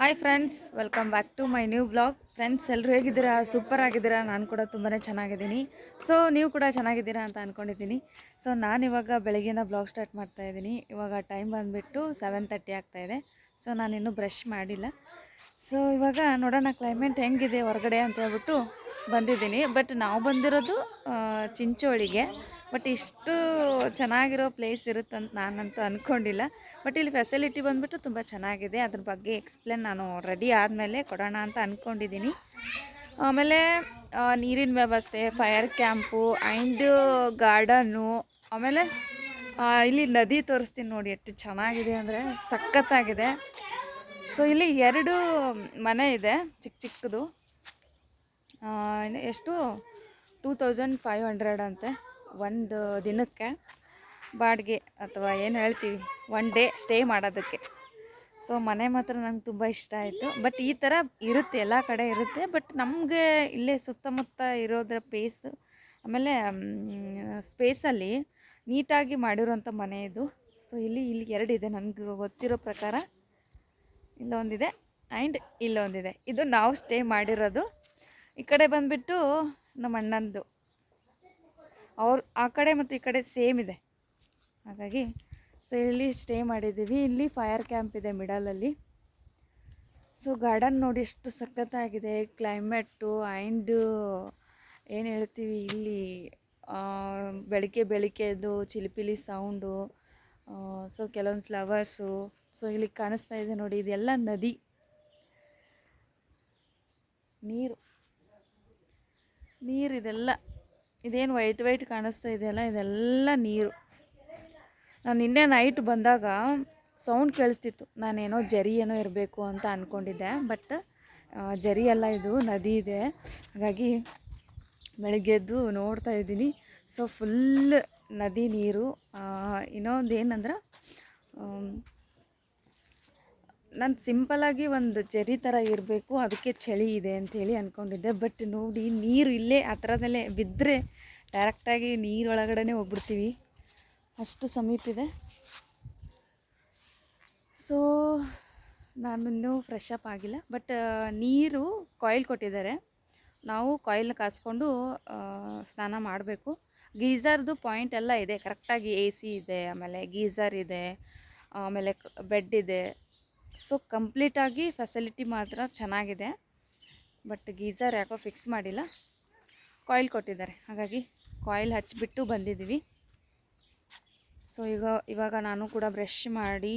Hi friends welcome back to my new blog friends ಎಲ್ಲರೂ ಹೇಗಿದ್ದೀರಾ? Super ಆಗಿದ್ದೀರಾ? ನಾನು ಕೂಡ ತುಂಬಾ ಚೆನ್ನಾಗಿದ್ದೀನಿ. ಸೊ ನೀವು ಕೂಡ ಚೆನ್ನಾಗಿದ್ದೀರಾ ಅಂತ ಅಂದ್ಕೊಂಡಿದ್ದೀನಿ ಸೊ ನಾನು ಇವಾಗ ಬೆಳಗ್ಗೆಯಿಂದ ಬ್ಲಾಗ್ ಸ್ಟಾರ್ಟ್ ಮಾಡ್ತಾ ಇದ್ದೀನಿ. ಇವಾಗ ಟೈಮ್ ಬಂದುಬಿಟ್ಟು ಸೆವೆನ್ ತರ್ಟಿ ಆಗ್ತಾಯಿದೆ ಸೊ ನಾನಿನ್ನೂ ಬ್ರಷ್ ಮಾಡಿಲ್ಲ. ಸೊ ಇವಾಗ ನೋಡೋಣ ಕ್ಲೈಮೇಟ್ ಹೆಂಗಿದೆ ಹೊರಗಡೆ ಅಂತ ಹೇಳ್ಬಿಟ್ಟು ಬಂದಿದ್ದೀನಿ. ಬಟ್ ನಾವು ಬಂದಿರೋದು ಚಿಂಚೋಳಿಗೆ. ಬಟ್ ಇಷ್ಟು ಚೆನ್ನಾಗಿರೋ ಪ್ಲೇಸ್ ಇರುತ್ತಂತ ನಾನಂತೂ ಅಂದ್ಕೊಂಡಿಲ್ಲ ಬಟ್ ಇಲ್ಲಿ ಫೆಸಿಲಿಟಿ ಬಂದುಬಿಟ್ಟು ತುಂಬ ಚೆನ್ನಾಗಿದೆ. ಅದ್ರ ಬಗ್ಗೆ ಎಕ್ಸ್ಪ್ಲೇನ್ ನಾನು ರೆಡಿ ಆದಮೇಲೆ ಕೊಡೋಣ ಅಂತ ಅಂದ್ಕೊಂಡಿದ್ದೀನಿ ಆಮೇಲೆ ನೀರಿನ ವ್ಯವಸ್ಥೆ ಫೈರ್ ಕ್ಯಾಂಪು ಆ್ಯಂಡ್ ಗಾರ್ಡನ್ನು ಆಮೇಲೆ ಇಲ್ಲಿ ನದಿ ತೋರಿಸ್ತೀನಿ ನೋಡಿ ಎಷ್ಟು ಚೆನ್ನಾಗಿದೆ ಅಂದರೆ ಸಖತ್ತಾಗಿದೆ. ಸೊ ಇಲ್ಲಿ ಎರಡು ಮನೆ ಇದೆ ಚಿಕ್ಕ ಚಿಕ್ಕದು. ಎಷ್ಟು ಟೂ ತೌಸಂಡ್ ಫೈವ್ ಹಂಡ್ರೆಡ್ ಅಂತೆ. ಒಂದು ದಿನಕ್ಕೆ ಬಾಡಿಗೆ ಅಥವಾ ಏನು ಹೇಳ್ತೀವಿ ಒನ್ ಡೇ ಸ್ಟೇ ಮಾಡೋದಕ್ಕೆ. ಸೊ ಮನೆ ಮಾತ್ರ ನಂಗೆ ತುಂಬ ಇಷ್ಟ ಆಯಿತು. ಬಟ್ ಈ ಥರ ಇರುತ್ತೆ, ಎಲ್ಲ ಕಡೆ ಇರುತ್ತೆ. ಬಟ್ ನಮಗೆ ಇಲ್ಲೇ ಸುತ್ತಮುತ್ತ ಇರೋದ್ರ ಪೇಸ್ ಆಮೇಲೆ ಸ್ಪೇಸಲ್ಲಿ ನೀಟಾಗಿ ಮಾಡಿರೋಂಥ ಮನೆ ಇದು. ಸೊ ಇಲ್ಲಿ ಇಲ್ಲಿ ಎರಡಿದೆ ನನಗೆ ಗೊತ್ತಿರೋ ಪ್ರಕಾರ. ಇಲ್ಲೊಂದಿದೆ ಆ್ಯಂಡ್ ಇಲ್ಲೊಂದಿದೆ. ಇದು ನಾವು ಸ್ಟೇ ಮಾಡಿರೋದು. ಈ ಕಡೆ ಬಂದುಬಿಟ್ಟು ನಮ್ಮ ಅಣ್ಣಂದು ಅವ್ರ ಆ ಕಡೆ ಮತ್ತು ಈ ಕಡೆ ಸೇಮ್ ಇದೆ. ಹಾಗಾಗಿ ಸೊ ಇಲ್ಲಿ ಸ್ಟೇ ಮಾಡಿದ್ದೀವಿ. ಇಲ್ಲಿ ಫೈರ್ ಕ್ಯಾಂಪ್ ಇದೆ ಮಿಡಲಲ್ಲಿ. ಸೊ ಗಾರ್ಡನ್ ನೋಡಿ ಎಷ್ಟು ಸಖತ್ತಾಗಿದೆ. ಕ್ಲೈಮೇಟು ಆ್ಯಂಡ್ ಏನು ಹೇಳ್ತೀವಿ ಇಲ್ಲಿ? ಬೆಳಗ್ಗೆ ಬೆಳಿಗ್ಗೆ ಬೆಳಿಗ್ಗೆದು ಚಿಲಿಪಿಲಿ ಸೌಂಡು ಸೊ ಕೆಲವೊಂದು ಫ್ಲವರ್ಸು, ಸೊ ಇಲ್ಲಿ ಕಾಣಿಸ್ತಾ ಇದೆ ನೋಡಿ, ಇದೆಲ್ಲ ನದಿ. ನೀರು. ನೀರು ಇದೆಲ್ಲ ಇದೇನು ವೈಟ್ ವೈಟ್ ಕಾಣಿಸ್ತಾ ಇದೆಯಲ್ಲ? ಇದೆಲ್ಲ ನೀರು. ನಾನು ನಿನ್ನೆ ನೈಟ್ ಬಂದಾಗ ಸೌಂಡ್ ಕೇಳಿಸ್ತಿತ್ತು. ನಾನೇನೋ ಜರಿ ಏನೋ ಇರಬೇಕು ಅಂತ ಅಂದ್ಕೊಂಡಿದ್ದೆ ಬಟ್ ಜರಿ ಎಲ್ಲ ಇದು, ನದಿ ಇದೆ. ಹಾಗಾಗಿ ಬೆಳಗ್ಗೆ ಎದ್ದು ನೋಡ್ತಾ ಇದ್ದೀನಿ. ಸೊ ಫುಲ್ ನದಿ ನೀರು. ಇನ್ನೊಂದು ಏನಂದ್ರೆ ನಾನು ಸಿಂಪಲಾಗಿ ಒಂದು ಜರಿ ಥರ ಇರಬೇಕು, ಅದಕ್ಕೆ ಚಳಿ ಇದೆ ಅಂಥೇಳಿ ಅಂದ್ಕೊಂಡಿದ್ದೆ ಬಟ್ ನೋಡಿ ನೀರು ಇಲ್ಲೇ ಆ ಥರದಲ್ಲೇ ಬಿದ್ದರೆ ಡೈರೆಕ್ಟಾಗಿ ನೀರೊಳಗಡೆ ಹೋಗ್ಬಿಡ್ತೀವಿ. ಅಷ್ಟು ಸಮೀಪ ಇದೆ. ಸೊ ನಾನು ಇನ್ನೂ ಫ್ರೆಶ್ ಅಪ್ ಆಗಿಲ್ಲ. ಬಟ್ ನೀರು ಕಾಯಿಲ್ ಕೊಟ್ಟಿದ್ದಾರೆ. ನಾವು ಕಾಯಿಲ್ನ ಕಾಸ್ಕೊಂಡು ಸ್ನಾನ ಮಾಡಬೇಕು. ಗೀಝರ್ದು ಪಾಯಿಂಟ್ ಎಲ್ಲ ಇದೆ. ಕರೆಕ್ಟಾಗಿ ಎ ಸಿ ಇದೆ, ಆಮೇಲೆ ಗೀಝರ್ ಇದೆ, ಆಮೇಲೆ ಬೆಡ್ ಇದೆ. ಸೊ ಕಂಪ್ಲೀಟಾಗಿ ಫೆಸಿಲಿಟಿ ಮಾತ್ರ ಚೆನ್ನಾಗಿದೆ. ಬಟ್ ಗೀಝರ್ ಯಾಕೋ ಫಿಕ್ಸ್ ಮಾಡಿಲ್ಲ. ಕಾಯಿಲ್ ಕೊಟ್ಟಿದ್ದಾರೆ. ಹಾಗಾಗಿ ಕಾಯಿಲ್ ಹಚ್ಚಿಬಿಟ್ಟು ಬಂದಿದ್ದೀವಿ. ಸೊ, ಈಗ, ಇವಾಗ ನಾನು ಕೂಡ ಬ್ರಷ್ ಮಾಡಿ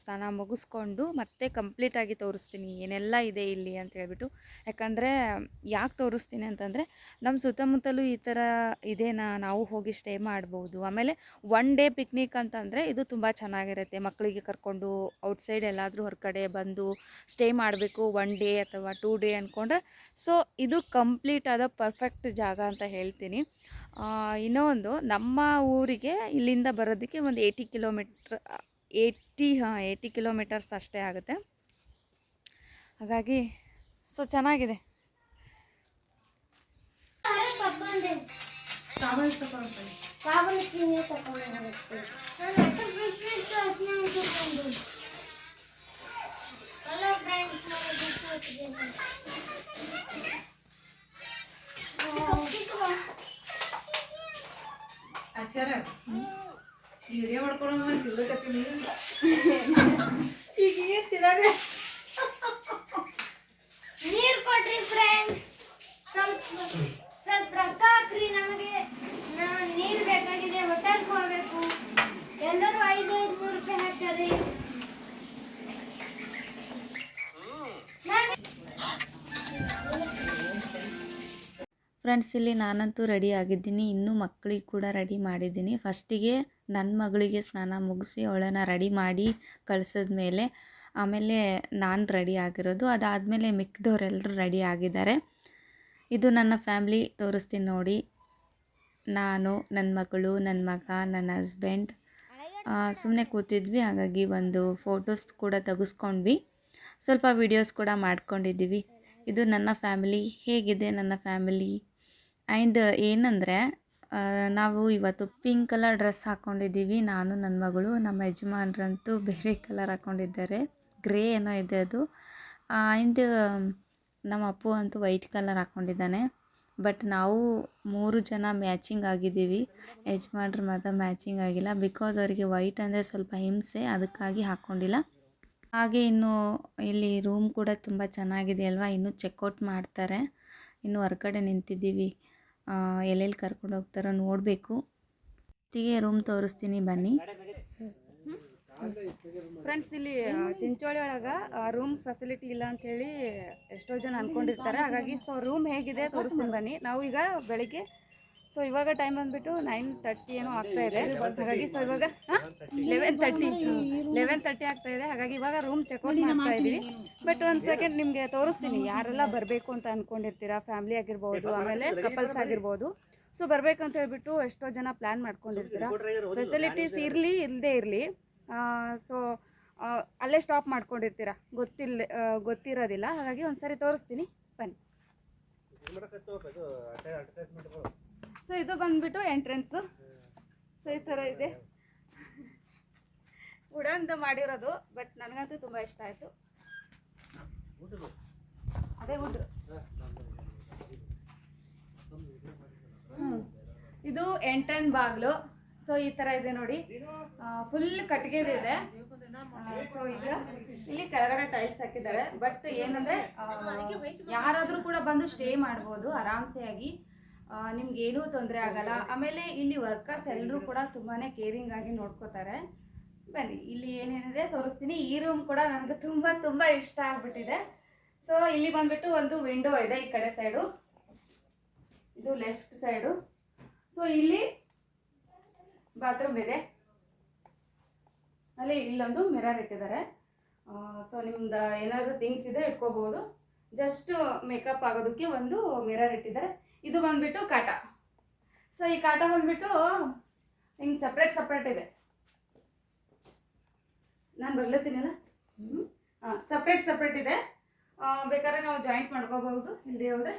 ಸ್ನಾನ ಮುಗಿಸ್ಕೊಂಡು ಮತ್ತೆ ಕಂಪ್ಲೀಟಾಗಿ ತೋರಿಸ್ತೀನಿ, ಏನೆಲ್ಲ ಇದೆ ಇಲ್ಲಿ ಅಂತ ಹೇಳ್ಬಿಟ್ಟು. ಯಾಕಂದರೆ, ಯಾಕೆ ತೋರಿಸ್ತೀನಿ ಅಂತಂದರೆ ನಮ್ಮ ಸುತ್ತಮುತ್ತಲೂ ಈ ಥರ ಇದೇನಾ, ನಾವು ಹೋಗಿ ಸ್ಟೇ ಮಾಡ್ಬೋದು. ಆಮೇಲೆ ಒನ್ ಡೇ ಪಿಕ್ನಿಕ್ ಅಂತಂದರೆ ಇದು ತುಂಬ ಚೆನ್ನಾಗಿರುತ್ತೆ. ಮಕ್ಕಳಿಗೆ ಕರ್ಕೊಂಡು ಔಟ್ಸೈಡ್ ಎಲ್ಲಾದರೂ ಹೊರಗಡೆ ಬಂದು ಸ್ಟೇ ಮಾಡಬೇಕು, ಒನ್ ಡೇ ಅಥವಾ ಟೂ ಡೇ ಅಂದ್ಕೊಂಡ್ರೆ ಸೊ, ಇದು ಕಂಪ್ಲೀಟ್ ಆದ ಪರ್ಫೆಕ್ಟ್ ಜಾಗ ಅಂತ ಹೇಳ್ತೀನಿ. ಇನ್ನೂ ಒಂದು ನಮ್ಮ ಊರಿಗೆ ಇಲ್ಲಿಂದ ಬರೋದಕ್ಕೆ ಒಂದು ಏಯ್ಟಿ ಕಿಲೋಮೀಟ್ರ್ ಏಯ್ಟಿ ಹಾಂ ಏಯ್ಟಿ ಕಿಲೋಮೀಟರ್ಸ್ ಅಷ್ಟೇ ಆಗುತ್ತೆ. ಹಾಗಾಗಿ ಸೊ ಚೆನ್ನಾಗಿದೆ ಕಾಬಲ್ ಸೀರೆ ತಗೊಂಡು ಬರುತ್ತೆ ನಾನು ಫ್ರೆಶ್ ಫ್ರೆಶ್ ವಾಸನೆ ತಗೊಂಡು ಹಲೋ ಆಚಾರ. ವಿಡಿಯೋ ಮಾಡ್ಕೊಳೋ ತಿಳ್ಕತ್ತೀನಿ ಈಗ ಏನ್ ತಿನ್ನಾಗ ನೀರು ಕೊಟ್ರಿ ಫ್ರೆಂಡ್ಸ್ ಸ್ವಲ್ಪ ಸ್ವಲ್ಪ ರೊಕ್ಕ ಹಾಕ್ರಿ ನಮಗೆ. ನೀರು ಬೇಕಾಗಿದೆ ಹೋಟೆಲ್ಗೆ ಹೋಗ್ಬೇಕು. ಎಲ್ಲರೂ ಐದು ಐದು ನೂರು ರೂಪಾಯಿ ಹಾಕ್ತಾರೆ. ಫ್ರೆಂಡ್ಸ್ ಇಲ್ಲಿ ನಾನಂತೂ ರೆಡಿ ಆಗಿದ್ದೀನಿ. ಇನ್ನೂ ಮಕ್ಕಳಿಗೆ ಕೂಡ ರೆಡಿ ಮಾಡಿದ್ದೀನಿ. ಫಸ್ಟಿಗೆ ನನ್ನ ಮಗಳಿಗೆ ಸ್ನಾನ ಮುಗಿಸಿ ಅವಳನ್ನು ರೆಡಿ ಮಾಡಿ ಕಳಿಸಿದ ಮೇಲೆ ಆಮೇಲೆ ನಾನು ರೆಡಿ ಆಗಿರೋದು. ಅದಾದಮೇಲೆ ಮಿಕ್ಕಿದವರೆಲ್ಲರೂ ರೆಡಿ ಆಗಿದ್ದಾರೆ. ಇದು ನನ್ನ ಫ್ಯಾಮ್ಲಿ ತೋರಿಸ್ತೀನಿ ನೋಡಿ. ನಾನು ನನ್ನ ಮಗಳು ನನ್ನ ಮಗ, ನನ್ನ ಹಸ್ಬೆಂಡ್ ಸುಮ್ಮನೆ ಕೂತಿದ್ವಿ. ಹಾಗಾಗಿ ಒಂದು ಫೋಟೋಸ್ ಕೂಡ ತೆಗೆಸ್ಕೊಂಡ್ವಿ. ಸ್ವಲ್ಪ ವೀಡಿಯೋಸ್ ಕೂಡ ಮಾಡ್ಕೊಂಡಿದ್ದೀವಿ. ಇದು ನನ್ನ ಫ್ಯಾಮಿಲಿ ಹೇಗಿದೆ ನನ್ನ ಫ್ಯಾಮಿಲಿ ಆ್ಯಂಡ್ ಏನಂದರೆ ನಾವು ಇವತ್ತು ಪಿಂಕ್ ಕಲರ್ ಡ್ರೆಸ್ ಹಾಕ್ಕೊಂಡಿದ್ದೀವಿ ನಾನು ನನ್ನ ಮಗಳು, ನಮ್ಮ ಯಜಮಾನ್ರಂತೂ ಬೇರೆ ಕಲರ್ ಹಾಕ್ಕೊಂಡಿದ್ದಾರೆ ಗ್ರೇ ಏನೋ ಇದೆ ಅದು. ಆ್ಯಂಡ್ ನಮ್ಮ ಅಪ್ಪು ಅಂತೂ ವೈಟ್ ಕಲರ್ ಹಾಕ್ಕೊಂಡಿದ್ದಾನೆ ಬಟ್ ನಾವು ಮೂರು ಜನ ಮ್ಯಾಚಿಂಗ್ ಆಗಿದ್ದೀವಿ. ಯಜಮಾನ್ರು ಮಾತ್ರ ಮ್ಯಾಚಿಂಗ್ ಆಗಿಲ್ಲ. ಬಿಕಾಸ್ ಅವರಿಗೆ ವೈಟ್ ಅಂದರೆ ಸ್ವಲ್ಪ ಹಿಂಸೆ, ಅದಕ್ಕಾಗಿ ಹಾಕ್ಕೊಂಡಿಲ್ಲ ಹಾಗೆ ಇನ್ನು ಇಲ್ಲಿ ರೂಮ್ ಕೂಡ ತುಂಬ ಚೆನ್ನಾಗಿದೆ ಅಲ್ವಾ? ಇನ್ನೂ ಚೆಕ್ಔಟ್ ಮಾಡ್ತಾರೆ. ಇನ್ನು ಹೊರಗಡೆ ನಿಂತಿದ್ದೀವಿ. ಎಲ್ಲೆಲ್ಲಿ ಕರ್ಕೊಂಡು ಹೋಗ್ತಾರೋ ನೋಡಬೇಕು. ಜೊತೆಗೆ ರೂಮ್ ತೋರಿಸ್ತೀನಿ, ಬನ್ನಿ. ಫ್ರೆಂಡ್ಸ್ ಇಲ್ಲಿ ಚಿಂಚೋಳಿ ಒಳಗೆ ರೂಮ್ ಫೆಸಿಲಿಟಿ ಇಲ್ಲ ಅಂತ ಹೇಳಿ ಎಷ್ಟೋ ಜನ ಅನ್ಕೊಂಡಿರ್ತಾರೆ. ಹಾಗಾಗಿ ಸೊ ರೂಮ್ ಹೇಗಿದೆ, ತೋರಿಸ್ತೀನಿ ಬನ್ನಿ. ನಾವು ಈಗ ಬೆಳಿಗ್ಗೆ ಸೊ ಇವಾಗ ಟೈಮ್ ಬಂದ್ಬಿಟ್ಟು ನೈನ್ ತರ್ಟಿ ಏನೋ ಆಗ್ತಾ ಇದೆ. ಹಾಗಾಗಿ ಸೊ ಇವಾಗ ಲೆವೆನ್ ತರ್ಟಿ ಲೆವೆನ್ ತರ್ಟಿ ಆಗ್ತಾ ಇದೆ. ಹಾಗಾಗಿ ಇವಾಗ ರೂಮ್ ಚೆಕ್ಔಟ್ ಮಾಡ್ತಾ ಇದೀವಿ ಬಟ್ ಒಂದು ಸೆಕೆಂಡ್ ನಿಮಗೆ ತೋರಿಸ್ತೀನಿ. ಯಾರೆಲ್ಲ ಬರಬೇಕು ಅಂತ ಅನ್ಕೊಂಡಿರ್ತೀರಾ? ಫ್ಯಾಮಿಲಿ ಆಗಿರ್ಬೋದು ಆಮೇಲೆ ಕಪಲ್ಸ್ ಆಗಿರ್ಬೋದು. ಸೊ ಬರ್ಬೇಕಂತ ಹೇಳ್ಬಿಟ್ಟು ಎಷ್ಟೋ ಜನ ಪ್ಲ್ಯಾನ್ ಮಾಡ್ಕೊಂಡಿರ್ತೀರಾ? ಫೆಸಿಲಿಟೀಸ್ ಇರಲಿ ಇಲ್ಲದೆ ಇರಲಿ ಸೊ ಅಲ್ಲೇ ಸ್ಟಾಪ್ ಮಾಡ್ಕೊಂಡಿರ್ತೀರಾ? ಗೊತ್ತಿಲ್ಲ ಗೊತ್ತಿರೋದಿಲ್ಲ. ಹಾಗಾಗಿ ಒಂದ್ಸರಿ ತೋರಿಸ್ತೀನಿ. ಬನ್ನಿ. ಸೊ ಇದು ಬಂದ್ಬಿಟ್ಟು ಎಂಟ್ರೆನ್ಸು ಸೊ ಈ ಥರ ಇದೆ. ವುಡನ್ದು ಮಾಡಿರೋದು ಬಟ್ ನನಗಂತೂ ತುಂಬ ಇಷ್ಟ ಆಯಿತು. ಅದೇ ಹುಡ್ರು ಇದು ಎಂಟ್ರೆನ್ ಬಾಗ್ಲು. ಸೊ ಈ ಥರ ಇದೆ ನೋಡಿ. ಫುಲ್ ಕಟ್ಟಿಗೆದಿದೆ ಸೊ ಈಗ ಇಲ್ಲಿ ಕೆಳಗಡೆ ಟೈಲ್ಸ್ ಹಾಕಿದ್ದಾರೆ. ಬಟ್ ಏನಂದ್ರೆ ಯಾರಾದರೂ ಕೂಡ ಬಂದು ಸ್ಟೇ ಮಾಡ್ಬೋದು ಆರಾಮ್ಸೆ ಆಗಿ ಆ, ನಿಮ್ಗೆ ಏನೂ ತೊಂದರೆ ಆಗಲ್ಲ. ಆಮೇಲೆ ಇಲ್ಲಿ ವರ್ಕರ್ಸ್ ಎಲ್ಲರೂ ಕೂಡ ತುಂಬಾ ಕೇರಿಂಗ್ ಆಗಿ ನೋಡ್ಕೋತಾರೆ. ಬನ್ನಿ ಇಲ್ಲಿ ಏನೇನಿದೆ ತೋರಿಸ್ತೀನಿ. ಈ ರೂಮ್ ಕೂಡ ನನಗೆ ತುಂಬ ತುಂಬ ಇಷ್ಟ ಆಗ್ಬಿಟ್ಟಿದೆ. ಸೊ ಇಲ್ಲಿ ಬಂದ್ಬಿಟ್ಟು ಒಂದು ವಿಂಡೋ ಇದೆ ಈ ಕಡೆ ಸೈಡು ಇದು ಲೆಫ್ಟ್ ಸೈಡು ಸೊ ಇಲ್ಲಿ ಬಾತ್ರೂಮ್ ಇದೆ. ಅಲ್ಲಿ ಇಲ್ಲೊಂದು ಮಿರರ್ ಇಟ್ಟಿದ್ದಾರೆ. ಸೊ ನಿಮ್ದು ಏನಾದರೂ ಥಿಂಗ್ಸ್ ಇದೆ ಇಟ್ಕೋಬಹುದು ಜಸ್ಟ್ ಮೇಕಪ್ ಆಗೋದಕ್ಕೆ ಒಂದು ಮಿರರ್ ಇಟ್ಟಿದ್ದಾರೆ. ಇದು ಬಂದ್ಬಿಟ್ಟು ಕಾಟ. ಸೊ ಈ ಕಾಟ ಬಂದ್ಬಿಟ್ಟು ಹಿಂಗೆ ಸಪ್ರೇಟ್ ಸಪ್ರೇಟ್ ಇದೆ. ನಾನು ಬರ್ಲತ್ತೀನಲ್ಲ? ಹಾಂ ಸಪ್ರೇಟ್ ಸಪ್ರೇಟ್ ಇದೆ. ಬೇಕಾದ್ರೆ ನಾವು ಜಾಯಿಂಟ್ ಮಾಡ್ಕೋಬಹುದು ಇಲ್ಲದೆ ಹೋದ್ರೆ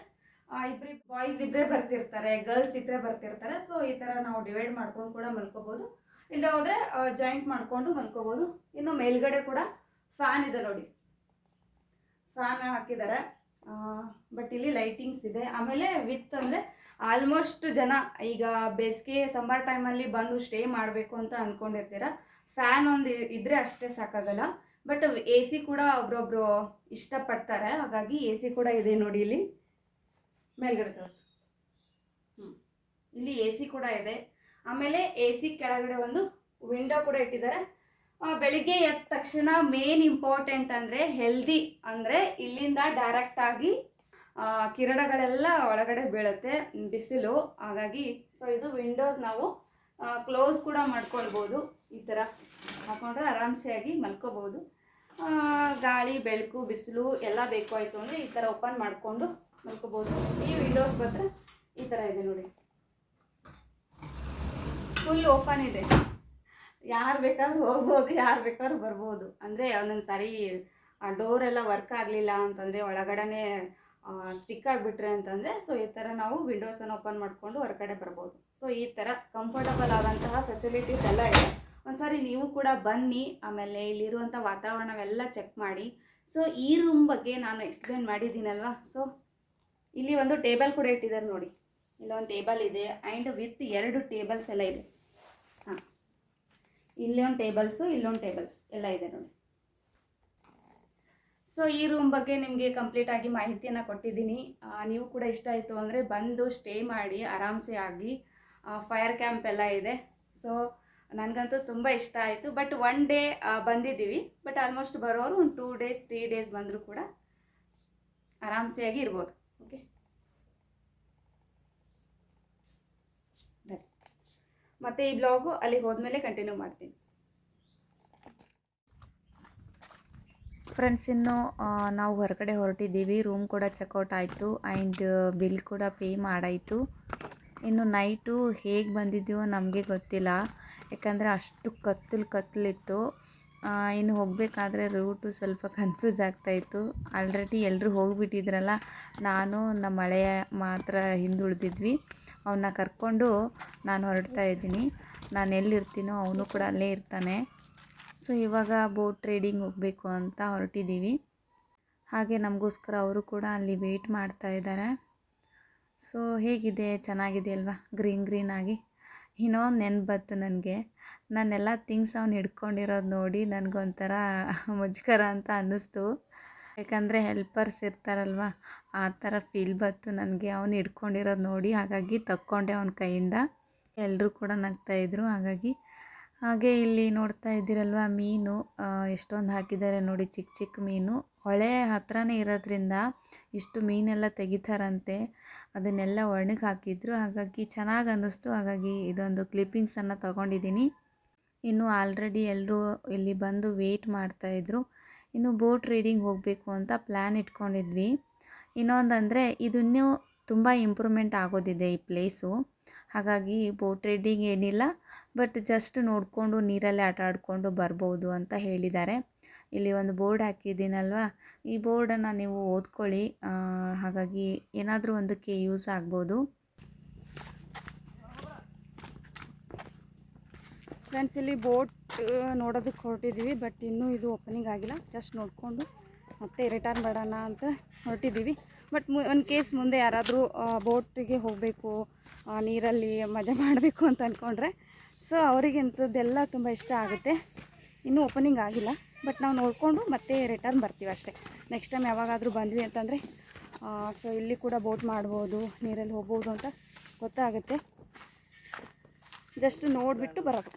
ಇಬ್ಬರಿ ಬಾಯ್ಸ್ ಇಬ್ಬರೇ ಬರ್ತಿರ್ತಾರೆ ಗರ್ಲ್ಸ್ ಇಬ್ಬರೇ ಬರ್ತಿರ್ತಾರೆ. ಸೊ ಈ ಥರ ನಾವು ಡಿವೈಡ್ ಮಾಡ್ಕೊಂಡು ಕೂಡ ಮಲ್ಕೋಬೋದು ಇಲ್ಲದೆ ಹೋದರೆ ಜಾಯಿಂಟ್ ಮಾಡಿಕೊಂಡು ಮಲ್ಕೋಬೋದು ಇನ್ನು ಮೇಲ್ಗಡೆ ಕೂಡ ಫ್ಯಾನ್ ಇದೆ ನೋಡಿ. ಫ್ಯಾನ್ ಹಾಕಿದ್ದಾರೆ ಬಟ್ ಇಲ್ಲಿ ಲೈಟಿಂಗ್ಸ್ ಇದೆ. ಆಮೇಲೆ ವಿತ್ ಅಂದರೆ ಆಲ್ಮೋಸ್ಟ್ ಜನ ಈಗ ಬೇಸಿಗೆ ಸಮ್ಮರ್ ಟೈಮಲ್ಲಿ ಬಂದು ಸ್ಟೇ ಮಾಡಬೇಕು ಅಂತ ಅಂದ್ಕೊಂಡಿರ್ತೀರ ಫ್ಯಾನ್ ಒಂದು ಇದ್ದರೆ ಅಷ್ಟೇ ಸಾಕಾಗಲ್ಲ. ಬಟ್ ಎ ಸಿ ಕೂಡ ಒಬ್ರೊಬ್ರು ಇಷ್ಟಪಡ್ತಾರೆ. ಹಾಗಾಗಿ ಎ ಸಿ ಕೂಡ ಇದೆ ನೋಡಿ ಇಲ್ಲಿ. ಮೇಲ್ಗಡೆ ತೋರಿಸು. ಇಲ್ಲಿ ಎ ಸಿ ಕೂಡ ಇದೆ. ಆಮೇಲೆ ಎ ಸಿ ಕೆಳಗಡೆ ಒಂದು ವಿಂಡೋ ಕೂಡ ಇಟ್ಟಿದ್ದಾರೆ. ಬೆಳಿಗ್ಗೆ ಎದ್ದ ತಕ್ಷಣ ಮೇನ್ ಇಂಪಾರ್ಟೆಂಟ್ ಅಂದರೆ ಹೆಲ್ದಿ ಅಂದರೆ ಇಲ್ಲಿಂದ ಡೈರೆಕ್ಟ್ ಆಗಿ ಕಿರಣಗಳೆಲ್ಲ ಒಳಗಡೆ ಬೀಳುತ್ತೆ, ಬಿಸಿಲು. ಹಾಗಾಗಿ ಸೊ ಇದು ವಿಂಡೋಸ್ ನಾವು ಕ್ಲೋಸ್ ಕೂಡ ಮಾಡ್ಕೊಳ್ಬೋದು. ಈ ಥರ ಹಾಕೊಂಡ್ರೆ ಆರಾಮ್ಸೆಯಾಗಿ ಮಲ್ಕೋಬೋದು. ಗಾಳಿ, ಬೆಳಕು, ಬಿಸಿಲು ಎಲ್ಲ ಬೇಕು ಆಯಿತು ಅಂದರೆ ಈ ಥರ ಓಪನ್ ಮಾಡಿಕೊಂಡು ಮಲ್ಕೋಬೋದು. ಈ ವಿಂಡೋಸ್ ಬಂದರೆ ಈ ಥರ ಇದೆ ನೋಡಿ. ಫುಲ್ ಓಪನ್ ಇದೆ. ಯಾರು ಬೇಕಾದ್ರೂ ಹೋಗ್ಬೋದು, ಯಾರು ಬೇಕಾದ್ರೂ ಬರ್ಬೋದು. ಅಂದರೆ ಒಂದೊಂದು ಸಾರಿ, ಆ ಡೋರ್ ಎಲ್ಲ ವರ್ಕ್ ಆಗಲಿಲ್ಲ ಅಂತಂದರೆ ಒಳಗಡೆ ಸ್ಟಿಕ್ ಆಗಿಬಿಟ್ರೆ ಅಂತಂದರೆ ಸೊ ಈ ಥರ ನಾವು ವಿಂಡೋಸನ್ನು ಓಪನ್ ಮಾಡಿಕೊಂಡು ಹೊರಗಡೆ ಬರ್ಬೋದು. ಸೊ ಈ ಥರ ಕಂಫರ್ಟಬಲ್ ಆದಂತಹ ಫೆಸಿಲಿಟೀಸ್ ಎಲ್ಲ ಇದೆ. ಒಂದ್ಸಾರಿ ನೀವು ಕೂಡ ಬನ್ನಿ, ಆಮೇಲೆ ಇಲ್ಲಿರುವಂಥ ವಾತಾವರಣವೆಲ್ಲ ಚೆಕ್ ಮಾಡಿ. ಸೊ ಈ ರೂಮ್ ಬಗ್ಗೆ ನಾನು ಎಕ್ಸ್ಪ್ಲೇನ್ ಮಾಡಿದ್ದೀನಲ್ವಾ? ಸೊ ಇಲ್ಲಿ ಒಂದು ಟೇಬಲ್ ಕೂಡ ಇಟ್ಟಿದ್ದಾರೆ ನೋಡಿ. ಇಲ್ಲೊಂದು ಟೇಬಲ್ ಇದೆ ಆ್ಯಂಡ್ ವಿತ್ ಎರಡು ಟೇಬಲ್ಸ್ ಎಲ್ಲ ಇದೆ. ಇಲ್ಲೊಂದು ಟೇಬಲ್ಸು ಇಲ್ಲೊಂದು ಟೇಬಲ್ಸ್ ಎಲ್ಲ ಇದೆ ನೋಡಿ. ಸೊ ಈ ರೂಮ್ ಬಗ್ಗೆ ನಿಮಗೆ ಕಂಪ್ಲೀಟ್ ಆಗಿ ಮಾಹಿತಿಯನ್ನು ಕೊಟ್ಟಿದ್ದೀನಿ. ನೀವು ಕೂಡ ಇಷ್ಟ ಆಯಿತು ಅಂದರೆ ಬಂದು ಸ್ಟೇ ಮಾಡಿ, ಆರಾಮ್ಸೆ ಆಗಿ ಫೈರ್ ಕ್ಯಾಂಪ್ ಎಲ್ಲ ಇದೆ. ಸೊ ನನಗಂತೂ ತುಂಬ ಇಷ್ಟ ಆಯಿತು. ಬಟ್ ಒನ್ ಡೇ ಬಂದಿದ್ದೀವಿ. ಬಟ್ ಆಲ್ಮೋಸ್ಟ್ ಬರೋರು ಒಂದು ಟೂ ಡೇಸ್ ತ್ರೀ ಡೇಸ್ ಬಂದರೂ ಕೂಡ ಆರಾಮ್ಸೆಯಾಗಿ ಇರ್ಬೋದು. ಓಕೆ ಮತ್ತೆ ಈ ಬ್ಲಾಗು ಅಲ್ಲಿಗೆ ಹೋದ್ಮೇಲೆ ಕಂಟಿನ್ಯೂ ಮಾಡ್ತೀನಿ. ಫ್ರೆಂಡ್ಸ್ ಇನ್ನು ನಾವು ಹೊರಗಡೆ ಹೊರಟಿದ್ದೀವಿ. ರೂಮ್ ಕೂಡ ಚೆಕ್ಔಟ್ ಆಯಿತು. ಆ್ಯಂಡ್ ಬಿಲ್ ಕೂಡ ಪೇ ಮಾಡಾಯಿತು. ಇನ್ನು ನೈಟು ಹೇಗೆ ಬಂದಿದ್ದೀವೋ ನಮಗೆ ಗೊತ್ತಿಲ್ಲ. ಯಾಕಂದರೆ ಅಷ್ಟು ಕತ್ತಲು ಕತ್ತಲಿತ್ತು ಇನ್ನು ಹೋಗಬೇಕಾದ್ರೆ ರೂಟು ಸ್ವಲ್ಪ ಕನ್ಫ್ಯೂಸ್ ಆಗ್ತಾಯಿತ್ತು ಆಲ್ರೆಡಿ ಎಲ್ಲರೂ ಹೋಗಿಬಿಟ್ಟಿದ್ರಲ್ಲ. ನಾನು, ನಮ್ಮ ಮಳೆಯ ಮಾತ್ರ ಹಿಂದುಳಿದಿದ್ವಿ. ಅವನ್ನ ಕರ್ಕೊಂಡು ನಾನು ಹೊರಡ್ತಾ ಇದ್ದೀನಿ. ನಾನು ಎಲ್ಲಿರ್ತೀನೋ ಅವನು ಕೂಡ ಅಲ್ಲೇ ಇರ್ತಾನೆ. ಸೊ ಇವಾಗ ಬೋಟ್ ರೈಡಿಂಗ್ ಹೋಗಬೇಕು ಅಂತ ಹೊರಟಿದ್ದೀವಿ. ಹಾಗೆ ನಮಗೋಸ್ಕರ ಅವರು ಕೂಡ ಅಲ್ಲಿ ವೆಯ್ಟ್ ಮಾಡ್ತಾ ಇದ್ದಾರೆ. ಸೊ ಹೇಗಿದೆ? ಚೆನ್ನಾಗಿದೆ ಅಲ್ವಾ ಗ್ರೀನ್ ಗ್ರೀನ್ ಆಗಿ. ಇನ್ನೊಂದು ನೆನ್ಪು ಬಂತು ನನಗೆ. ನಾನೆಲ್ಲ ಥಿಂಗ್ಸ್ ಅವ್ನು ಹಿಡ್ಕೊಂಡಿರೋದು ನೋಡಿ ನನಗೊಂಥರ ಮುಜುಗರ ಅಂತ ಅನ್ನಿಸ್ತು. ಯಾಕಂದರೆ ಹೆಲ್ಪರ್ಸ್ ಇರ್ತಾರಲ್ವ, ಆ ಥರ ಫೀಲ್ ಬಂತು ನನಗೆ. ಅವ್ನು ಹಿಡ್ಕೊಂಡಿರೋದು ನೋಡಿ, ಹಾಗಾಗಿ ತಕ್ಕೊಂಡೆ ಅವನ ಕೈಯಿಂದ. ಎಲ್ಲರೂ ಕೂಡ ನಗ್ತಾಯಿದ್ರು ಹಾಗಾಗಿ. ಹಾಗೆ ಇಲ್ಲಿ ನೋಡ್ತಾ ಇದ್ದೀರಲ್ವ, ಮೀನು ಎಷ್ಟೊಂದು ಹಾಕಿದ್ದಾರೆ ನೋಡಿ ಚಿಕ್ಕ ಚಿಕ್ಕ ಮೀನು. ಹೊಳೆ ಹತ್ರನೇ ಇರೋದ್ರಿಂದ ಇಷ್ಟು ಮೀನೆಲ್ಲ ತೆಗಿತಾರಂತೆ. ಅದನ್ನೆಲ್ಲ ಒಣಗಿ ಹಾಕಿದ್ರು, ಹಾಗಾಗಿ ಚೆನ್ನಾಗಿ ಅನ್ನಿಸ್ತು. ಹಾಗಾಗಿ ಇದೊಂದು ಕ್ಲಿಪ್ಪಿಂಗ್ಸನ್ನು ತಗೊಂಡಿದ್ದೀನಿ. ಇನ್ನು ಆಲ್ರೆಡಿ ಎಲ್ಲರೂ ಇಲ್ಲಿ ಬಂದು ವೆಯ್ಟ್ ಮಾಡ್ತಾಯಿದ್ರು ಇನ್ನು ಬೋಟ್ ರೈಡಿಂಗ್ ಹೋಗಬೇಕು ಅಂತ ಪ್ಲ್ಯಾನ್ ಇಟ್ಕೊಂಡಿದ್ವಿ. ಇನ್ನೊಂದಂದರೆ ಇದನ್ನೂ ತುಂಬ ಇಂಪ್ರೂವ್ಮೆಂಟ್ ಆಗೋದಿದೆ ಈ ಪ್ಲೇಸು. ಹಾಗಾಗಿ ಬೋಟ್ ರೈಡಿಂಗ್ ಏನಿಲ್ಲ, ಬಟ್ ಜಸ್ಟ್ ನೋಡಿಕೊಂಡು ನೀರಲ್ಲೇ ಆಟ ಆಡಿಕೊಂಡು ಬರ್ಬೋದು ಅಂತ ಹೇಳಿದ್ದಾರೆ. ಇಲ್ಲಿ ಒಂದು ಬೋರ್ಡ್ ಹಾಕಿದ್ದೀನಲ್ವ? ಈ ಬೋರ್ಡನ್ನು ನೀವು ಓದ್ಕೊಳ್ಳಿ. ಹಾಗಾಗಿ ಏನಾದರೂ ಒಂದಕ್ಕೆ ಯೂಸ್ ಆಗ್ಬೋದು. ಫ್ರೆಂಡ್ಸ್ ಇಲ್ಲಿ ಬೋಟ್ ನೋಡೋದಕ್ಕೆ ಹೊರಟಿದ್ದೀವಿ ಬಟ್ ಇನ್ನೂ ಇದು ಓಪನಿಂಗ್ ಆಗಿಲ್ಲ. ಜಸ್ಟ್ ನೋಡಿಕೊಂಡು ಮತ್ತೆ ರಿಟರ್ನ್ ಮಾಡೋಣ ಅಂತ ಹೊರಟಿದ್ದೀವಿ. ಬಟ್ ಮು, ಒಂದು ಕೇಸ್ ಮುಂದೆ ಯಾರಾದರೂ ಬೋಟಿಗೆ ಹೋಗಬೇಕು ನೀರಲ್ಲಿ ಮಜಾ ಮಾಡಬೇಕು ಅಂತ ಅಂದ್ಕೊಂಡ್ರೆ ಸೊ ಅವರಿಗೆ ಇಂಥದ್ದೆಲ್ಲ ತುಂಬ ಇಷ್ಟ ಆಗುತ್ತೆ. ಇನ್ನೂ ಓಪನಿಂಗ್ ಆಗಿಲ್ಲ ಬಟ್ ನಾವು ನೋಡಿಕೊಂಡು ಮತ್ತೆ ರಿಟರ್ನ್ ಬರ್ತೀವಿ ಅಷ್ಟೇ. ನೆಕ್ಸ್ಟ್ ಟೈಮ್ ಯಾವಾಗಾದರೂ ಬಂದ್ವಿ ಅಂತಂದರೆ ಸೊ ಇಲ್ಲಿ ಕೂಡ ಬೋಟ್ ಮಾಡ್ಬೋದು, ನೀರಲ್ಲಿ ಹೋಗ್ಬೋದು ಅಂತ ಗೊತ್ತಾಗುತ್ತೆ. ಜಸ್ಟ್ ನೋಡಿಬಿಟ್ಟು ಬರೋದು.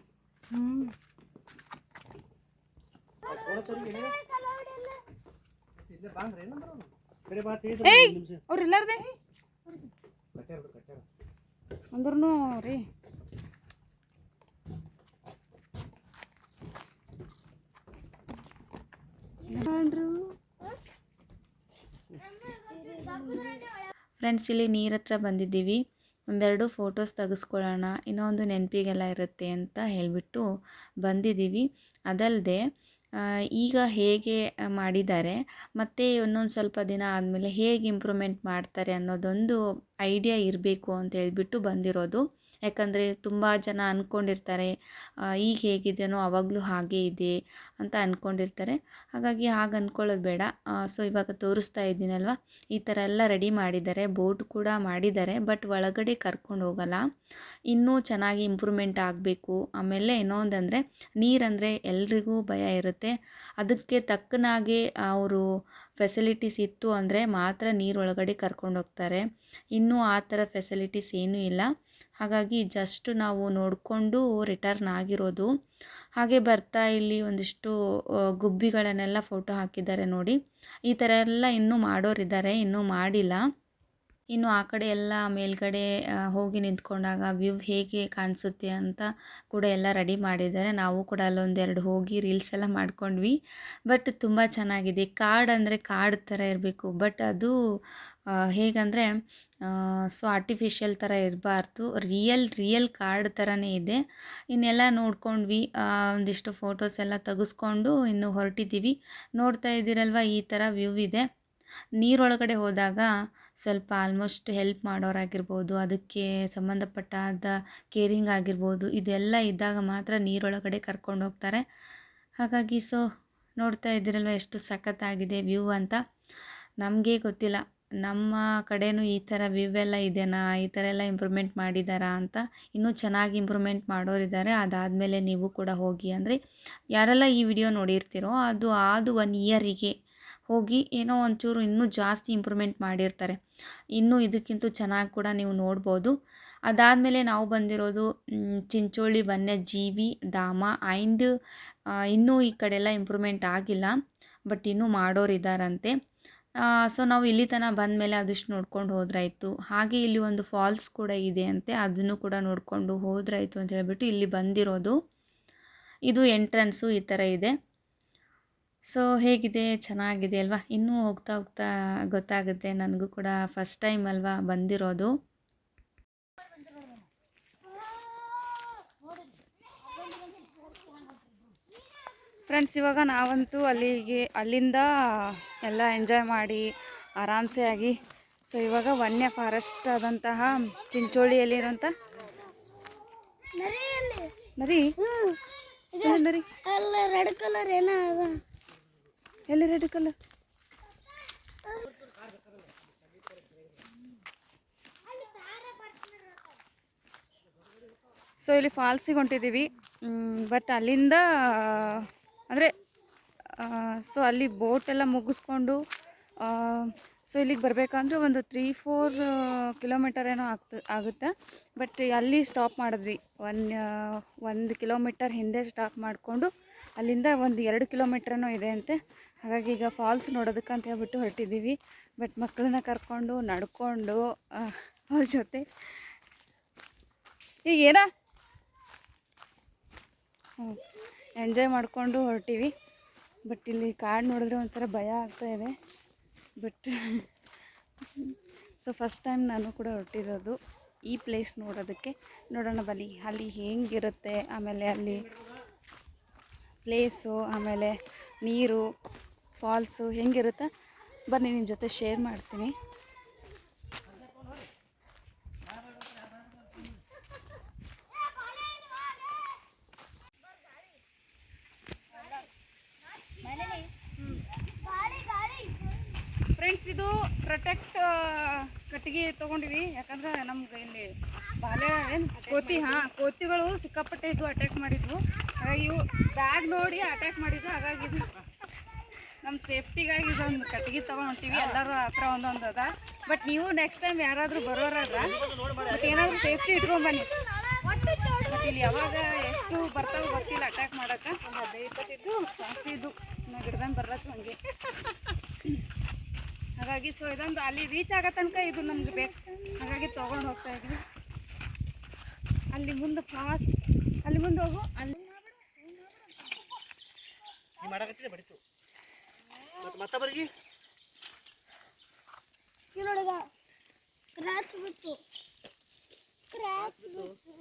ಅಂದ್ರೂ ರೀ. ಫ್ರೆಂಡ್ಸ್ ಇಲ್ಲಿ ನೀರ ಹತ್ರ ಬಂದಿದ್ದೀವಿ. ಒಂದೆರಡು ಫೋಟೋಸ್ ತೆಗೆಸ್ಕೊಳ್ಳೋಣ. ಇನ್ನೊಂದು ನೆನಪಿಗೆಲ್ಲ ಇರುತ್ತೆ ಅಂತ ಹೇಳಿಬಿಟ್ಟು ಬಂದಿದ್ದೀವಿ. ಅದಲ್ಲದೆ ಈಗ ಹೇಗೆ ಮಾಡಿದ್ದಾರೆ. ಮತ್ತು ಇನ್ನೊಂದು ಸ್ವಲ್ಪ ದಿನ ಆದಮೇಲೆ ಹೇಗೆ ಇಂಪ್ರೂವ್ಮೆಂಟ್ ಮಾಡ್ತಾರೆ ಅನ್ನೋದೊಂದು ಐಡಿಯಾ ಇರಬೇಕು ಅಂತ ಹೇಳ್ಬಿಟ್ಟು ಬಂದಿರೋದು. ಯಾಕಂದರೆ ತುಂಬ ಜನ ಅಂದ್ಕೊಂಡಿರ್ತಾರೆ ಈಗ ಹೇಗಿದೆಯೋ ಆವಾಗಲೂ ಹಾಗೇ ಇದೆ ಅಂತ ಅಂದ್ಕೊಂಡಿರ್ತಾರೆ ಹಾಗಾಗಿ ಹಾಗೆ ಅಂದ್ಕೊಳ್ಳೋದು ಬೇಡ. ಸೊ, ಇವಾಗ ತೋರಿಸ್ತಾ ಇದ್ದೀನಲ್ವ? ಈ ಥರ ಎಲ್ಲ ರೆಡಿ ಮಾಡಿದ್ದಾರೆ. ಬೋಟ್ ಕೂಡ ಮಾಡಿದ್ದಾರೆ, ಬಟ್ ಒಳಗಡೆ ಕರ್ಕೊಂಡು ಹೋಗಲ್ಲ. ಇನ್ನೂ ಚೆನ್ನಾಗಿ ಇಂಪ್ರೂವ್ಮೆಂಟ್ ಆಗಬೇಕು. ಆಮೇಲೆ ಇನ್ನೊಂದಂದರೆ, ನೀರಂದರೆ ಎಲ್ರಿಗೂ ಭಯ ಇರುತ್ತೆ. ಅದಕ್ಕೆ ತಕ್ಕನಾಗೆ ಅವರು ಫೆಸಿಲಿಟೀಸ್ ಇತ್ತು ಅಂದರೆ ಮಾತ್ರ ನೀರೊಳಗಡೆ ಕರ್ಕೊಂಡು ಹೋಗ್ತಾರೆ. ಇನ್ನೂ ಆ ಥರ ಫೆಸಿಲಿಟೀಸ್ ಏನೂ ಇಲ್ಲ. ಹಾಗಾಗಿ ಜಸ್ಟ್ ನಾವು ನೋಡಿಕೊಂಡು ರಿಟರ್ನ್ ಆಗಿರೋದು. ಹಾಗೆ ಬರ್ತಾ ಇಲ್ಲಿ ಒಂದಿಷ್ಟು ಗುಬ್ಬಿಗಳನ್ನೆಲ್ಲ ಫೋಟೋ ಹಾಕಿದ್ದಾರೆ ನೋಡಿ. ಈ ಥರ ಎಲ್ಲ ಇನ್ನೂ ಮಾಡೋರಿದ್ದಾರೆ, ಇನ್ನೂ ಮಾಡಿಲ್ಲ. ಇನ್ನು ಆ ಕಡೆ ಎಲ್ಲ ಮೇಲ್ಗಡೆ ಹೋಗಿ ನಿಂತ್ಕೊಂಡಾಗ ವ್ಯೂ ಹೇಗೆ ಕಾಣಿಸುತ್ತೆ ಅಂತ ಕೂಡ ಎಲ್ಲ ರೆಡಿ ಮಾಡಿದ್ದಾರೆ. ನಾವು ಕೂಡ ಅಲ್ಲೊಂದೆರಡು ಹೋಗಿ ರೀಲ್ಸ್ ಎಲ್ಲ ಮಾಡ್ಕೊಂಡ್ವಿ. ಬಟ್ ತುಂಬ ಚೆನ್ನಾಗಿದೆ. ಕಾಡು ಅಂದರೆ ಕಾಡು ಥರ ಇರಬೇಕು. ಬಟ್ ಅದು ಹೇಗಂದರೆ ಸೊ ಆರ್ಟಿಫಿಷಿಯಲ್ ಥರ ಇರಬಾರ್ದು. ರಿಯಲ್ ರಿಯಲ್ ಕಾರ್ಡ್ ಥರನೇ ಇದೆ. ಇನ್ನೆಲ್ಲ ನೋಡ್ಕೊಂಡ್ವಿ. ಒಂದಿಷ್ಟು ಫೋಟೋಸ್ ಎಲ್ಲ ತೆಗೆಸ್ಕೊಂಡು ಇನ್ನು ಹೊರಟಿದ್ದೀವಿ. ನೋಡ್ತಾ ಇದ್ದೀರಲ್ವ? ಈ ಥರ ವ್ಯೂ ಇದೆ. ನೀರೊಳಗಡೆ ಹೋದಾಗ ಸ್ವಲ್ಪ ಆಲ್ಮೋಸ್ಟ್ ಹೆಲ್ಪ್ ಮಾಡೋರಾಗಿರ್ಬೋದು, ಅದಕ್ಕೆ ಸಂಬಂಧಪಟ್ಟಾದ ಕೇರಿಂಗ್ ಆಗಿರ್ಬೋದು, ಇದೆಲ್ಲ ಇದ್ದಾಗ ಮಾತ್ರ ನೀರೊಳಗಡೆ ಕರ್ಕೊಂಡು ಹೋಗ್ತಾರೆ. ಹಾಗಾಗಿ ಸೊ ನೋಡ್ತಾ ಇದ್ದೀರಲ್ವ ಎಷ್ಟು ಸಖತ್ತಾಗಿದೆ ವ್ಯೂ ಅಂತ. ನಮಗೆ ಗೊತ್ತಿಲ್ಲ, ನಮ್ಮ ಕಡೆನೂ ಈ ಥರ ವ್ಯೂ ಎಲ್ಲ ಇದೆಯಾ ಈ ಥರ ಎಲ್ಲ ಇಂಪ್ರೂವ್ಮೆಂಟ್ ಮಾಡಿದ್ದಾರಾ ಅಂತ. ಇನ್ನೂ ಚೆನ್ನಾಗಿ ಇಂಪ್ರೂವ್ಮೆಂಟ್ ಮಾಡೋರಿದ್ದಾರೆ ಅದಾದಮೇಲೆ ನೀವು ಕೂಡ ಹೋಗಿ ಅಂದರೆ, ಯಾರೆಲ್ಲ ಈ ವಿಡಿಯೋ ನೋಡಿರ್ತೀರೋ, ಅದು ಆದು ಒನ್ ಇಯರಿಗೆ ಹೋಗಿ ಏನೋ ಒಂಚೂರು ಇನ್ನೂ ಜಾಸ್ತಿ ಇಂಪ್ರೂವ್ಮೆಂಟ್ ಮಾಡಿರ್ತಾರೆ. ಇನ್ನೂ ಇದಕ್ಕಿಂತ ಚೆನ್ನಾಗಿ ಕೂಡ ನೀವು ನೋಡ್ಬೋದು. ಅದಾದಮೇಲೆ ನಾವು ಬಂದಿರೋದು ಚಿಂಚೋಳಿ, ವನ್ಯಜೀವಿ, ಧಾಮ ಆ್ಯಂಡ್ ಇನ್ನೂ ಈ ಕಡೆ ಎಲ್ಲ ಇಂಪ್ರೂವ್ಮೆಂಟ್ ಆಗಿಲ್ಲ, ಬಟ್ ಇನ್ನೂ ಮಾಡೋರಿದ್ದಾರಂತೆ ಸೊ ನಾವು ಇಲ್ಲಿ ತನಕ ಬಂದಮೇಲೆ ಅದಿಷ್ಟು ನೋಡ್ಕೊಂಡು ಹೋದ್ರಾಯ್ತು. ಹಾಗೆ ಇಲ್ಲಿ ಒಂದು ಫಾಲ್ಸ್ ಕೂಡ ಇದೆ ಅಂತೆ, ಅದನ್ನು ಕೂಡ ನೋಡಿಕೊಂಡು ಹೋದ್ರಾಯ್ತು ಅಂತ ಹೇಳಿಬಿಟ್ಟು ಇಲ್ಲಿ ಬಂದಿರೋದು. ಇದು ಎಂಟ್ರೆನ್ಸು ಈ ಥರ ಇದೆ. ಸೊ ಹೇಗಿದೆ? ಚೆನ್ನಾಗಿದೆ ಅಲ್ವಾ? ಇನ್ನೂ ಹೋಗ್ತಾ ಹೋಗ್ತಾ ಗೊತ್ತಾಗುತ್ತೆ. ನನಗೂ ಕೂಡ ಫಸ್ಟ್ ಟೈಮ್ ಅಲ್ವಾ ಬಂದಿರೋದು. ಫ್ರೆಂಡ್ಸ್ ಇವಾಗ ನಾವಂತೂ ಅಲ್ಲಿಗೆ ಅಲ್ಲಿಂದ ಎಲ್ಲ ಎಂಜಾಯ್ ಮಾಡಿ ಆರಾಮ್ಸೆ ಆಗಿ. ಸೊ ಇವಾಗ ವನ್ಯ ಫಾರೆಸ್ಟ್ ಆದಂತಹ ಚಿಂಚೋಳಿಯಲ್ಲಿರುವಂಥ ಇರುವಂತ ನರಿ ನರಿ ಎಲ್ಲಿ ರೆಡ್ ಕಲರ್ ಸೊ ಇಲ್ಲಿ ಫಾಲ್ಸಿಗೆ ಹೊಂಟಿದ್ದೀವಿ ಬಟ್ ಅಲ್ಲಿಂದ, ಅಂದರೆ ಸೊ ಅಲ್ಲಿ ಬೋಟೆಲ್ಲ ಮುಗಿಸ್ಕೊಂಡು ಸೊ ಇಲ್ಲಿಗೆ ಬರಬೇಕಂದ್ರೆ ಒಂದು ತ್ರೀ ಫೋರ್ ಕಿಲೋಮೀಟರ್ ಏನೋ ಆಗ್ತ, ಆಗುತ್ತೆ. ಬಟ್ ಅಲ್ಲಿ ಸ್ಟಾಪ್ ಮಾಡಿದ್ವಿ. ಒಂದು ಒಂದು ಕಿಲೋಮೀಟರ್ ಹಿಂದೆ ಸ್ಟಾಪ್ ಮಾಡಿಕೊಂಡು, ಅಲ್ಲಿಂದ ಒಂದು ಎರಡು ಕಿಲೋಮೀಟ್ರೇನೋ ಇದೆ ಅಂತೆ. ಹಾಗಾಗಿ ಈಗ ಫಾಲ್ಸ್ ನೋಡೋದಕ್ಕೆ ಅಂತ ಹೇಳ್ಬಿಟ್ಟು ಹೊರಟಿದ್ದೀವಿ. ಬಟ್ ಮಕ್ಕಳನ್ನ ಕರ್ಕೊಂಡು, ನಡ್ಕೊಂಡು ಅವ್ರ ಜೊತೆ. ಈಗ ಏನ? ಎಂಜಾಯ್ ಮಾಡಿಕೊಂಡು ಹೊರಟಿವಿ. ಬಟ್ ಇಲ್ಲಿ ಕಾಡು ನೋಡಿದ್ರೆ ಒಂಥರ ಭಯ ಆಗ್ತಾ ಇದೆ. ಬಟ್ ಸೊ ಫಸ್ಟ್ ಟೈಮ್ ನಾನು ಕೂಡ ಹೊರಟಿರೋದು ಈ ಪ್ಲೇಸ್ ನೋಡೋದಕ್ಕೆ. ನೋಡೋಣ ಬನ್ನಿ, ಅಲ್ಲಿ ಹೇಗಿರುತ್ತೆ? ಆಮೇಲೆ ಅಲ್ಲಿ ಪ್ಲೇಸು ಆಮೇಲೆ ನೀರು. ಫಾಲ್ಸು ಹೆಂಗಿರುತ್ತೆ? ಬನ್ನಿ ನಿಮ್ಮ ಜೊತೆ ಶೇರ್ ಮಾಡ್ತೀನಿ. ಫ್ರೆಂಡ್ಸ್ ಇದು ಪ್ರೊಟೆಕ್ಟ್ ಕಟ್ಟಿಗೆ ತೊಗೊಂಡಿವಿ. ಯಾಕಂದ್ರೆ ನಮ್ಗೆ ಇಲ್ಲಿ ಬಾಲೆ ಏನು ಕೋತಿ ಹಾಂ ಕೋತಿಗಳು ಸಿಕ್ಕಾಪಟ್ಟೆ ಇದು ಅಟ್ಯಾಕ್ ಮಾಡಿದ್ವು. ಹಾಗಾಗಿ ಇವು ಬ್ಯಾಗ್ ನೋಡಿ ಅಟ್ಯಾಕ್ ಮಾಡಿದ್ವು ಹಾಗಾಗಿ ಇದು ನಮ್ಮ ಸೇಫ್ಟಿಗಾಗಿ ಇದೊಂದು ಕಟ್ಟಿಗೆ ತೊಗೊಂಡು ಹೊಂಟೀವಿ ಎಲ್ಲರೂ ಹತ್ರ ಒಂದೊಂದು ಅದ. ಬಟ್ ನೀವು ನೆಕ್ಸ್ಟ್ ಟೈಮ್ ಯಾರಾದರೂ ಬರೋರಾದ್ರ ಬಟ್ ಏನಾದರೂ ಸೇಫ್ಟಿ ಇಟ್ಕೊಂಬನ್ನಿ ಬಟ್ ಇಲ್ಲಿ ಯಾವಾಗ ಎಷ್ಟು ಬರ್ತಾವೆ ಗೊತ್ತಿಲ್ಲ ಅಟ್ಯಾಕ್ ಮಾಡೋಕೆ ಒಂದು ಹದಿನೈದು ಇಪ್ಪತ್ತಿದ್ದು ಜಾಸ್ತಿ ಇದ್ದು ನಾವು ಗಿಡದಂಗೆ ಹಂಗೆ. ಹಾಗಾಗಿ ಸೊ ಇದೊಂದು ಅಲ್ಲಿ ರೀಚ್ ಆಗೋ ತನಕ ಇದು ನಮ್ಗೆ ಬೇಕು. ಹಾಗಾಗಿ ತೊಗೊಂಡು ಹೋಗ್ತಾ ಇದ್ವಿ. ಅಲ್ಲಿ ಮುಂದೆ ಫಾಸ್ಟ್ ಅಲ್ಲಿ ಮುಂದೆ ಹೋಗು. ಅಲ್ಲಿ ನೀ ಬಡಿತು. ಮತ್ತೆ ಮತ್ತೊಬ್ಬರಿಗೆ? ನೋಡಿದ? ಕ್ರಾಚ್ ಬಿಟ್ಟು. ಕ್ರಾಚ್ ಬಿಟ್ಟು.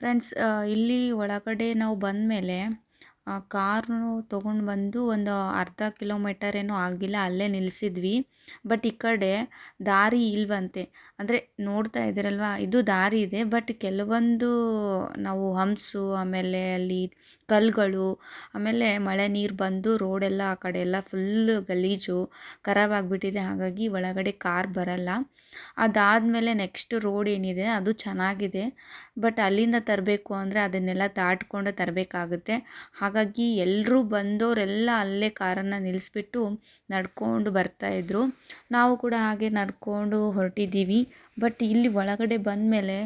ಫ್ರೆಂಡ್ಸ್ ಇಲ್ಲಿ ಒಳಗಡೆ ನಾವು ಬಂದ ಮೇಲೆ ಕಾರು ತೊಗೊಂಡು ಬಂದು ಒಂದು ಅರ್ಧ ಕಿಲೋಮೀಟರ್ ಏನೂ ಆಗಿಲ್ಲ ಅಲ್ಲೇ ನಿಲ್ಲಿಸಿದ್ವಿ ಬಟ್ ಈ ಕಡೆ ದಾರಿ ಇಲ್ವಂತೆ. ಅಂದರೆ ನೋಡ್ತಾ ಇದ್ದೀರಲ್ವಾ? ಇದು ದಾರಿ ಇದೆ ಬಟ್ ಕೆಲವೊಂದು ನಾವು ಹಂಪ್ಸು ಆಮೇಲೆ ಅಲ್ಲಿ ಕಲ್ಲುಗಳು ಆಮೇಲೆ ಮಳೆ ನೀರು ಬಂದು ರೋಡೆಲ್ಲ ಆ ಕಡೆ ಎಲ್ಲ ಫುಲ್ಲು ಗಲೀಜು, ಖರಾಬ್ ಆಗಿಬಿಟ್ಟಿದೆ, ಹಾಗಾಗಿ ಒಳಗಡೆ ಕಾರ್ ಬರಲ್ಲ. ಅದಾದಮೇಲೆ ನೆಕ್ಸ್ಟ್ ರೋಡ್ ಏನಿದೆ, ಅದು ಚೆನ್ನಾಗಿದೆ ಬಟ್ ಅಲ್ಲಿಂದ ತರಬೇಕು ಅಂದರೆ ಅದನ್ನೆಲ್ಲ ದಾಟ್ಕೊಂಡು ತರಬೇಕಾಗುತ್ತೆ. ಹಾಗಾಗಿ ಎಲ್ಲರೂ ಬಂದವರೆಲ್ಲ ಅಲ್ಲೇ ಕಾರನ್ನು ನಿಲ್ಲಿಸ್ಬಿಟ್ಟು ನಡ್ಕೊಂಡು ಬರ್ತಾಯಿದ್ರು ನಾವು ಕೂಡ ಹಾಗೆ ನಡ್ಕೊಂಡು ಹೊರಟಿದ್ದೀವಿ. ಬಟ್ ಇಲ್ಲಿ ಒಳಗಡೆ ಬಂದಮೇಲೆ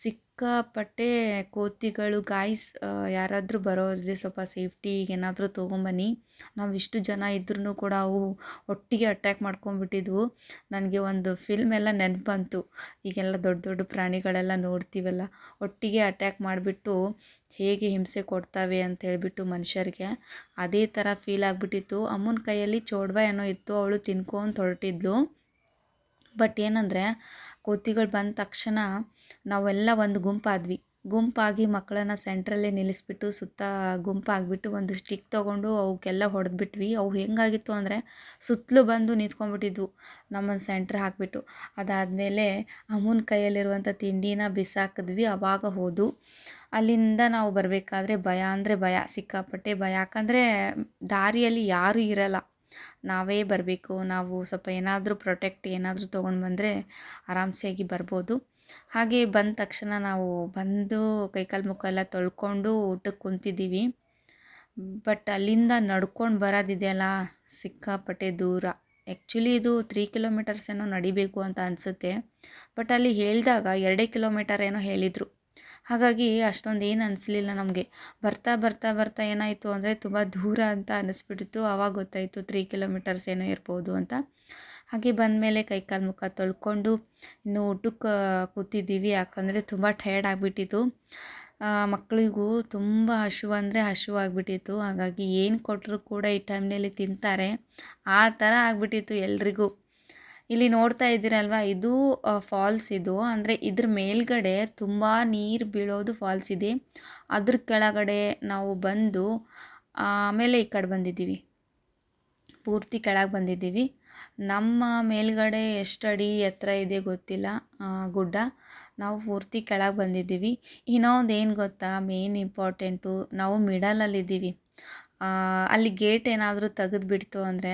ಸಿಕ್ಕಾಪಟ್ಟೆ ಕೋತಿಗಳು ಗಾಯ್ಸ್ ಯಾರಾದರೂ ಬರೋದೇ ಸ್ವಲ್ಪ ಸೇಫ್ಟಿ ಏನಾದರೂ ತೊಗೊಂಬನ್ನಿ. ನಾವು ಇಷ್ಟು ಜನ ಇದ್ರೂ ಕೂಡ ಅವು ಒಟ್ಟಿಗೆ ಅಟ್ಯಾಕ್ ಮಾಡ್ಕೊಂಡ್ಬಿಟ್ಟಿದ್ವು. ನನಗೆ ಒಂದು ಫಿಲ್ಮ್ ಎಲ್ಲ ನೆನಪು ಬಂತು ಈಗೆಲ್ಲ ದೊಡ್ಡ ದೊಡ್ಡ ಪ್ರಾಣಿಗಳೆಲ್ಲ ನೋಡ್ತೀವಲ್ಲ, ಒಟ್ಟಿಗೆ ಅಟ್ಯಾಕ್ ಮಾಡಿಬಿಟ್ಟು ಹೇಗೆ ಹಿಂಸೆ ಕೊಡ್ತಾವೆ ಅಂತ ಹೇಳಿಬಿಟ್ಟು ಮನುಷ್ಯರಿಗೆ. ಅದೇ ಥರ ಫೀಲ್ ಆಗಿಬಿಟ್ಟಿತ್ತು. ಅಮ್ಮನ ಕೈಯಲ್ಲಿ ಚೋಡ್ವ ಏನೋ ಇತ್ತು, ಅವಳು ತಿನ್ಕೊಂಡು ಹೊರಟಿದ್ಲು. ಬಟ್ ಏನಂದರೆ, ಕೋತಿಗಳು ಬಂದ ತಕ್ಷಣ ನಾವೆಲ್ಲ ಒಂದು ಗುಂಪಾದ್ವಿ. ಗುಂಪಾಗಿ ಮಕ್ಕಳನ್ನ ಸೆಂಟ್ರಲ್ಲೇ ನಿಲ್ಲಿಸ್ಬಿಟ್ಟು ಸುತ್ತ ಗುಂಪಾಗಿಬಿಟ್ಟು ಒಂದು ಸ್ಟಿಕ್ ತೊಗೊಂಡು ಅವಕ್ಕೆಲ್ಲ ಹೊಡೆದ್ಬಿಟ್ವಿ. ಅವು ಹೆಂಗಾಗಿತ್ತು ಅಂದರೆ ಸುತ್ತಲೂ ಬಂದು ನಿಂತ್ಕೊಂಡ್ಬಿಟ್ಟಿದ್ವು. ನಮ್ಮನ್ನು ಸೆಂಟ್ರ್ ಹಾಕಿಬಿಟ್ಟು. ಅದಾದಮೇಲೆ ಅಮ್ಮನ ಕೈಯಲ್ಲಿರುವಂಥ ತಿಂಡಿನ ಬಿಸಾಕಿದ್ವಿ ಆವಾಗ ಹೋದು ಅಲ್ಲಿಂದ ನಾವು ಬರಬೇಕಾದ್ರೆ ಭಯ ಅಂದರೆ ಭಯ, ಸಿಕ್ಕಾಪಟ್ಟೆ ಭಯ. ಯಾಕಂದರೆ ದಾರಿಯಲ್ಲಿ ಯಾರೂ ಇರಲ್ಲ. ನಾವೇ ಬರಬೇಕು, ನಾವು ಸ್ವಲ್ಪ ಏನಾದರೂ ಪ್ರೊಟೆಕ್ಟ್ ಏನಾದರೂ ತೊಗೊಂಡು ಬಂದರೆ ಆರಾಮ್ಸೆಯಾಗಿ ಬರ್ಬೋದು. ಹಾಗೆ ಬಂದ ತಕ್ಷಣ ನಾವು ಬಂದು ಕೈಕಾಲು ಮುಖ ಎಲ್ಲ ತೊಳ್ಕೊಂಡು ಊಟಕ್ಕೆ ಕುಂತಿದ್ದೀವಿ. ಬಟ್ ಅಲ್ಲಿಂದ ನಡ್ಕೊಂಡು ಬರೋದಿದೆಯಲ್ಲ, ಸಿಕ್ಕಾಪಟ್ಟೆ ದೂರ. ಆ್ಯಕ್ಚುಲಿ ಇದು ತ್ರೀ ಕಿಲೋಮೀಟರ್ಸ್ ಏನೋ ನಡಿಬೇಕು ಅಂತ ಅನಿಸುತ್ತೆ. ಬಟ್ ಅಲ್ಲಿ ಹೇಳಿದಾಗ ಎರಡೇ ಕಿಲೋಮೀಟರ್ ಏನೋ ಹೇಳಿದರು. ಹಾಗಾಗಿ ಅಷ್ಟೊಂದು ಏನು ಅನಿಸ್ಲಿಲ್ಲ ನಮಗೆ. ಬರ್ತಾ ಬರ್ತಾ ಬರ್ತಾ ಏನಾಯಿತು ಅಂದರೆ ತುಂಬ ದೂರ ಅಂತ ಅನ್ನಿಸ್ಬಿಟ್ಟಿತ್ತು ಆವಾಗ ಗೊತ್ತಾಯಿತು ತ್ರೀ ಕಿಲೋಮೀಟರ್ಸ್ ಏನೋ ಇರ್ಬೋದು ಅಂತ. ಹಾಗೆ ಬಂದ ಮೇಲೆ ಕೈ ಕಾಲು ಮುಖ ತೊಳ್ಕೊಂಡು ಇನ್ನು ಊಟಕ್ಕೆ ಕೂತಿದ್ದೀವಿ. ಯಾಕಂದರೆ ತುಂಬ ಟಯರ್ಡ್ ಆಗಿಬಿಟ್ಟಿತ್ತು. ಮಕ್ಕಳಿಗೂ ತುಂಬ ಹಸಿವು ಅಂದರೆ ಹಸಿವು ಆಗಿಬಿಟ್ಟಿತ್ತು. ಹಾಗಾಗಿ ಏನು ಕೊಟ್ಟರು ಕೂಡ ಈ ಟೈಮ್ನಲ್ಲಿ ತಿಂತಾರೆ. ಆ ಥರ ಆಗಿಬಿಟ್ಟಿತ್ತು ಎಲ್ರಿಗೂ. ಇಲ್ಲಿ ನೋಡ್ತಾ ಇದ್ದೀರಲ್ವ? ಇದು ಫಾಲ್ಸ್ ಇದು. ಅಂದರೆ ಇದ್ರ ಮೇಲ್ಗಡೆ ತುಂಬ ನೀರು ಬೀಳೋದು ಫಾಲ್ಸ್ ಇದೆ. ಅದ್ರ ಕೆಳಗಡೆ ನಾವು ಬಂದು ಆಮೇಲೆ ಈ ಕಡೆ ಬಂದಿದ್ದೀವಿ. ಪೂರ್ತಿ ಕೆಳಗೆ ಬಂದಿದ್ದೀವಿ. ನಮ್ಮ ಮೇಲ್ಗಡೆ ಎಷ್ಟು ಅಡಿ ಎತ್ತರ ಇದೆ ಗೊತ್ತಿಲ್ಲ ಗುಡ್ಡ. ನಾವು ಪೂರ್ತಿ ಕೆಳಗೆ ಬಂದಿದ್ದೀವಿ. ಇನ್ನೊಂದು ಏನು ಗೊತ್ತಾ? ಮೇನ್ ಇಂಪಾರ್ಟೆಂಟು ನಾವು ಮಿಡಲಲ್ಲಿದ್ದೀವಿ ಅಲ್ಲಿ ಗೇಟ್ ಏನಾದರೂ ತೆಗೆದುಬಿಡ್ತು ಅಂದರೆ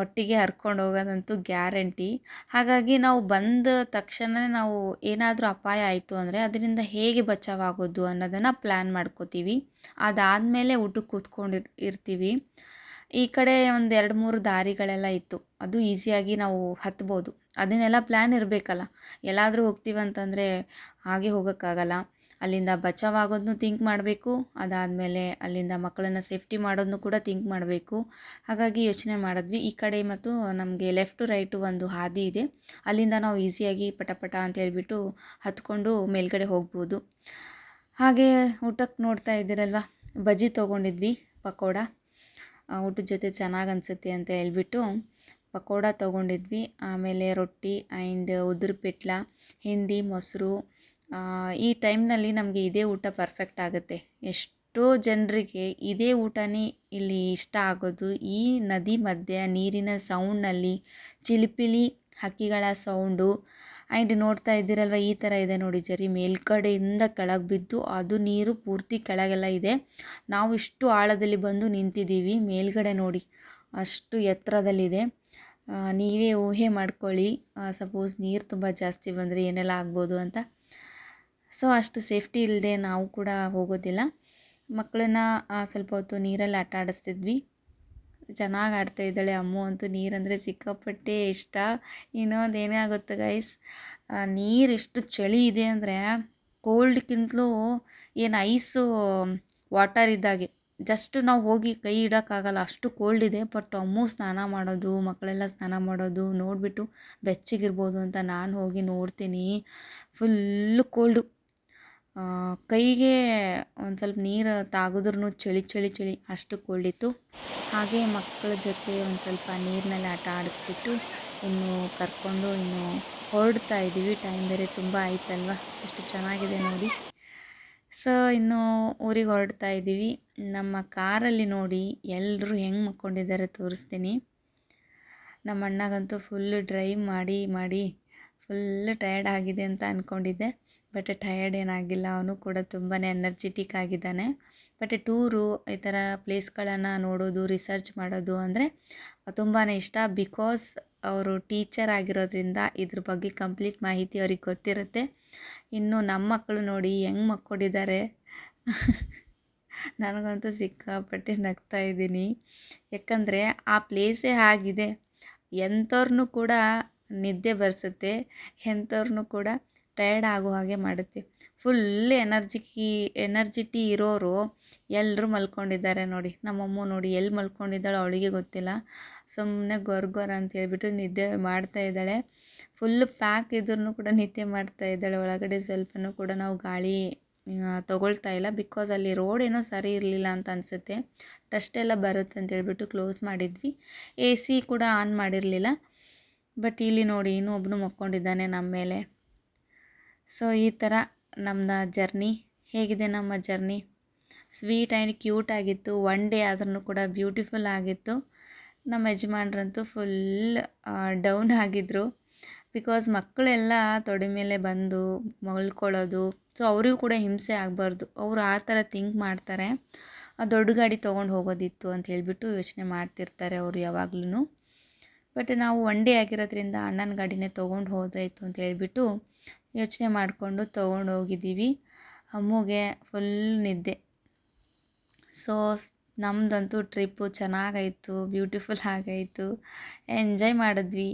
ಒಟ್ಟಿಗೆ ಹರ್ಕೊಂಡು ಹೋಗೋದಂತೂ ಗ್ಯಾರಂಟಿ ಹಾಗಾಗಿ ನಾವು ಬಂದ ತಕ್ಷಣ ನಾವು ಏನಾದರೂ ಅಪಾಯ ಆಯಿತು ಅಂದರೆ ಅದರಿಂದ ಹೇಗೆ ಬಚಾವಾಗೋದು ಅನ್ನೋದನ್ನು ಪ್ಲ್ಯಾನ್ ಮಾಡ್ಕೋತೀವಿ. ಅದಾದಮೇಲೆ ಊಟಕ್ಕೆ ಕೂತ್ಕೊಂಡು ಇರ್ತೀವಿ. ಈ ಕಡೆ ಒಂದು ಎರಡು ಮೂರು ದಾರಿಗಳೆಲ್ಲ ಇತ್ತು. ಅದು ಈಸಿಯಾಗಿ ನಾವು ಹತ್ಬೋದು. ಅದನ್ನೆಲ್ಲ ಪ್ಲ್ಯಾನ್ ಇರಬೇಕಲ್ಲ. ಎಲ್ಲಾದರೂ ಹೋಗ್ತೀವಂತಂದರೆ ಹಾಗೆ ಹೋಗೋಕ್ಕಾಗಲ್ಲ. ಅಲ್ಲಿಂದ ಬಚಾವ್ ಆಗೋದನ್ನು ಥಿಂಕ್ ಮಾಡಬೇಕು, ಅದಾದಮೇಲೆ ಅಲ್ಲಿಂದ ಮಕ್ಕಳನ್ನು ಸೇಫ್ಟಿ ಮಾಡೋದನ್ನು ಕೂಡ ಥಿಂಕ್ ಮಾಡಬೇಕು. ಹಾಗಾಗಿ ಯೋಚನೆ ಮಾಡಿದ್ವಿ. ಈ ಕಡೆ ಮತ್ತು ನಮಗೆ ಲೆಫ್ಟು ರೈಟು ಒಂದು ಹಾದಿ ಇದೆ. ಅಲ್ಲಿಂದ ನಾವು ಈಸಿಯಾಗಿ ಪಟಪಟ ಪಟ ಅಂತ ಹೇಳಿಬಿಟ್ಟು ಹತ್ಕೊಂಡು ಮೇಲ್ಗಡೆ ಹೋಗ್ಬೋದು. ಹಾಗೆ ಊಟಕ್ಕೆ ನೋಡ್ತಾ ಇದ್ದೀರಲ್ವ? ಬಜ್ಜಿ ತೊಗೊಂಡಿದ್ವಿ, ಪಕೋಡ. ಊಟದ ಜೊತೆ ಚೆನ್ನಾಗಿ ಅನಿಸುತ್ತೆ ಅಂತ ಹೇಳ್ಬಿಟ್ಟು ಪಕೋಡ ತೊಗೊಂಡಿದ್ವಿ. ಆಮೇಲೆ ರೊಟ್ಟಿ, ಆ್ಯಂಡ್ ಉದುರು ಪಿಟ್ಲ ಹಿಂಡಿ, ಮೊಸರು ಈ ಟೈಮ್ನಲ್ಲಿ ನಮಗೆ ಇದೇ ಊಟ ಪರ್ಫೆಕ್ಟ್ ಆಗುತ್ತೆ. ಎಷ್ಟೋ ಜನರಿಗೆ ಇದೇ ಊಟನೇ ಇಲ್ಲಿ ಇಷ್ಟ ಆಗೋದು. ಈ ನದಿ ಮಧ್ಯೆ ನೀರಿನ ಸೌಂಡ್ನಲ್ಲಿ ಚಿಲಿಪಿಲಿ ಹಕ್ಕಿಗಳ ಸೌಂಡು ಆ್ಯಂಡ್ ನೋಡ್ತಾ ಇದ್ದೀರಲ್ವ, ಈ ಥರ ಇದೆ ನೋಡಿ ಜರಿ. ಮೇಲ್ಕಡೆಯಿಂದ ಕೆಳಗೆ ಬಿದ್ದು ಅದು ನೀರು ಪೂರ್ತಿ ಕೆಳಗೆಲ್ಲ ಇದೆ. ನಾವು ಇಷ್ಟು ಆಳದಲ್ಲಿ ಬಂದು ನಿಂತಿದ್ದೀವಿ. ಮೇಲ್ಗಡೆ ನೋಡಿ, ಅಷ್ಟು ಎತ್ತರದಲ್ಲಿದೆ. ನೀವೇ ಊಹೆ ಮಾಡ್ಕೊಳ್ಳಿ. ಸಪೋಸ್ ನೀರು ತುಂಬ ಜಾಸ್ತಿ ಬಂದರೆ ಏನೆಲ್ಲ ಆಗ್ಬೋದು ಅಂತ. ಸೊ, ಅಷ್ಟು ಸೇಫ್ಟಿ ಇಲ್ಲದೆ ನಾವು ಕೂಡ ಹೋಗೋದಿಲ್ಲ. ಮಕ್ಕಳನ್ನ ಸ್ವಲ್ಪ ಹೊತ್ತು ನೀರಲ್ಲಿ ಆಟ ಆಡಿಸ್ತಿದ್ವಿ. ಚೆನ್ನಾಗಿ ಆಡ್ತಾ ಇದ್ದಾಳೆ ಅಮ್ಮು ಅಂತೂ ನೀರಂದರೆ ಸಿಕ್ಕಾಪಟ್ಟೆ ಇಷ್ಟ. ಇನ್ನೊಂದು ಏನೇ ಆಗುತ್ತೆ ಗೈಸ್ ನೀರು ಎಷ್ಟು ಚಳಿ ಇದೆ ಅಂದರೆ ಕೋಲ್ಡ್ಕ್ಕಿಂತಲೂ ಏನು ಐಸು ವಾಟರ್ ಇದ್ದಾಗೆ. ಜಸ್ಟ್ ನಾವು ಹೋಗಿ ಕೈ ಇಡೋಕ್ಕಾಗಲ್ಲ, ಅಷ್ಟು ಕೋಲ್ಡ್ ಇದೆ. ಬಟ್ ಅಮ್ಮು ಸ್ನಾನ ಮಾಡೋದು, ಮಕ್ಕಳೆಲ್ಲ ಸ್ನಾನ ಮಾಡೋದು, ನೋಡಿಬಿಟ್ಟು ಬೆಚ್ಚಗಿರ್ಬೋದು ಅಂತ ನಾನು ಹೋಗಿ ನೋಡ್ತೀನಿ. ಫುಲ್ಲು ಕೋಲ್ಡು ಕೈಗೆ ಒಂದು ಸ್ವಲ್ಪ ನೀರು ತಾಗಿದ್ರೂ ಚಳಿ ಚಳಿ ಚಳಿ ಅಷ್ಟು ಕೋಲ್ಡ್ ಇತ್ತು. ಹಾಗೆ ಮಕ್ಕಳ ಜೊತೆ ಒಂದು ಸ್ವಲ್ಪ ನೀರಿನಲ್ಲಿ ಆಟ ಆಡಿಸ್ಬಿಟ್ಟು ಇನ್ನು ಕರ್ಕೊಂಡು ಇನ್ನು ಹೊರಡ್ತಾ ಇದ್ದೀವಿ. ಟೈಮ್ ಬೇರೆ ತುಂಬ ಆಯ್ತಲ್ವ? ಎಷ್ಟು ಚೆನ್ನಾಗಿದೆ ನೋಡಿ. ಸೊ ಇನ್ನು ಊರಿಗೆ ಹೊರಡ್ತಾ ಇದ್ದೀವಿ. ನಮ್ಮ ಕಾರಲ್ಲಿ ನೋಡಿ ಎಲ್ಲರೂ ಹೆಂಗೆ ಮಕ್ಕೊಂಡಿದ್ದಾರೆ ತೋರಿಸ್ತೀನಿ. ನಮ್ಮ ಅಣ್ಣಗಂತೂ ಫುಲ್ಲು ಡ್ರೈವ್ ಮಾಡಿ ಮಾಡಿ ಫುಲ್ ಟಯರ್ಡ್ ಆಗಿದೆ ಅಂತ ಅಂದ್ಕೊಂಡಿದ್ದೆ ಬಟ್ ಟಯರ್ಡ್ ಏನಾಗಿಲ್ಲ, ಅವನು ಕೂಡ ತುಂಬಾ ಎನರ್ಜಿಟಿಕ್ ಆಗಿದ್ದಾನೆ. ಬಟ್ ಟೂರು, ಈ ಥರ ಪ್ಲೇಸ್ಗಳನ್ನು ನೋಡೋದು ರಿಸರ್ಚ್ ಮಾಡೋದು ಅಂದರೆ ತುಂಬಾ ಇಷ್ಟ. ಬಿಕಾಸ್ ಅವರು ಟೀಚರ್ ಆಗಿರೋದ್ರಿಂದ ಇದ್ರ ಬಗ್ಗೆ ಕಂಪ್ಲೀಟ್ ಮಾಹಿತಿ ಅವ್ರಿಗೆ ಗೊತ್ತಿರುತ್ತೆ. ಇನ್ನು ನಮ್ಮ ಮಕ್ಕಳು ನೋಡಿ ಹೆಂಗ್ ಮಕ್ಕೊಂಡಿದ್ದಾರೆ. ನನಗಂತೂ ಸಿಕ್ಕಾಪಟ್ಟೆ ನಗ್ತಾ ಇದ್ದೀನಿ. ಯಾಕಂದರೆ ಆ ಪ್ಲೇಸೇ ಆಗಿದೆ. ಎಂಥವ್ರನ್ನೂ ಕೂಡ ನಿದ್ದೆ ಬರ್ಸುತ್ತೆ. ಎಂಥವ್ರನ್ನೂ ಕೂಡ ಟಯರ್ಡ್ ಆಗೋ ಹಾಗೆ ಮಾಡುತ್ತೆ. ಫುಲ್ ಎನರ್ಜಿಕಿ ಎನರ್ಜಿಟಿ ಇರೋರು ಎಲ್ಲರೂ ಮಲ್ಕೊಂಡಿದ್ದಾರೆ ನೋಡಿ. ನಮ್ಮಮ್ಮ ನೋಡಿ ಎಲ್ಲಿ ಮಲ್ಕೊಂಡಿದ್ದಾಳೋ ಅವಳಿಗೆ ಗೊತ್ತಿಲ್ಲ. ಸುಮ್ಮನೆ ಗೊರ್ ಅಂತ ಹೇಳ್ಬಿಟ್ಟು ನಿದ್ದೆ ಮಾಡ್ತಾ ಇದ್ದಾಳೆ. ಫುಲ್ ಪ್ಯಾಕ್ ಇದ್ರೂ ಕೂಡ ನಿದ್ದೆ ಮಾಡ್ತಾ ಇದ್ದಾಳೆ. ಒಳಗಡೆ ಸ್ವಲ್ಪನೂ ಕೂಡ ನಾವು ಗಾಳಿ ತೊಗೊಳ್ತಾ ತಗೊಳ್ತಾ ಇಲ್ಲ. ಬಿಕಾಸ್ ಅಲ್ಲಿ ರೋಡ್ ಏನೋ ಸರಿ ಇರಲಿಲ್ಲ ಅಂತ ಅನಿಸುತ್ತೆ. ಟಸ್ಟ್ ಎಲ್ಲ ಬರುತ್ತೆ ಅಂತ ಹೇಳ್ಬಿಟ್ಟು ಕ್ಲೋಸ್ ಮಾಡಿದ್ವಿ. ಎ ಸಿ ಕೂಡ ಆನ್ ಮಾಡಿರಲಿಲ್ಲ. ಬಟ್ ಇಲ್ಲಿ ನೋಡಿ ಇನ್ನೂ ಒಬ್ಬನು ಮಕ್ಕೊಂಡಿದ್ದಾನೆ ನಮ್ಮ ಮೇಲೆ. ಸೊ ಈ ಥರ ನಮ್ಮ ಜರ್ನಿ ಹೇಗಿದೆ ನಮ್ಮ ಜರ್ನಿ ಸ್ವೀಟ್ ಆ್ಯಂಡ್ ಕ್ಯೂಟ್ ಆಗಿತ್ತು. ಒನ್ ಡೇ ಆದ್ರೂ ಕೂಡ ಬ್ಯೂಟಿಫುಲ್ ಆಗಿತ್ತು. ನಮ್ಮ ಯಜಮಾನ್ರಂತೂ ಫುಲ್ ಡೌನ್ ಆಗಿದ್ದರು ಬಿಕಾಸ್ ಮಕ್ಕಳೆಲ್ಲ ತೊಡೆ ಮೇಲೆ ಬಂದು ಮಲ್ಕೊಳ್ಳೋದು ಸೊ ಅವರಿಗೂ ಕೂಡ ಹಿಂಸೆ ಆಗಬಾರ್ದು. ಅವರು ಆ ಥರ ಥಿಂಕ್ ಮಾಡ್ತಾರೆ. ಆ ದೊಡ್ಡ ಗಾಡಿ ತೊಗೊಂಡು ಹೋಗೋದಿತ್ತು ಅಂತ ಹೇಳಿಬಿಟ್ಟು ಯೋಚನೆ ಮಾಡ್ತಿರ್ತಾರೆ ಅವರು ಯಾವಾಗ್ಲೂ ಬಟ್ ನಾವು ಒನ್ ಡೇ ಆಗಿರೋದ್ರಿಂದ ಅಣ್ಣನ ಗಾಡಿನೇ ತೊಗೊಂಡು ಹೋದಾಯಿತು ಅಂತ ಹೇಳ್ಬಿಟ್ಟು ಯೋಚನೆ ಮಾಡಿಕೊಂಡು ತೊಗೊಂಡೋಗಿದ್ದೀವಿ. ಅಮ್ಮುಗೆ ಫುಲ್ ನಿದ್ದೆ. ಸೊ ನಮ್ಮದಂತೂ ಟ್ರಿಪ್ಪು ಚೆನ್ನಾಗಾಯಿತು ಬ್ಯೂಟಿಫುಲ್ ಆಗಾಯಿತು. ಎಂಜಾಯ್ ಮಾಡಿದ್ವಿ.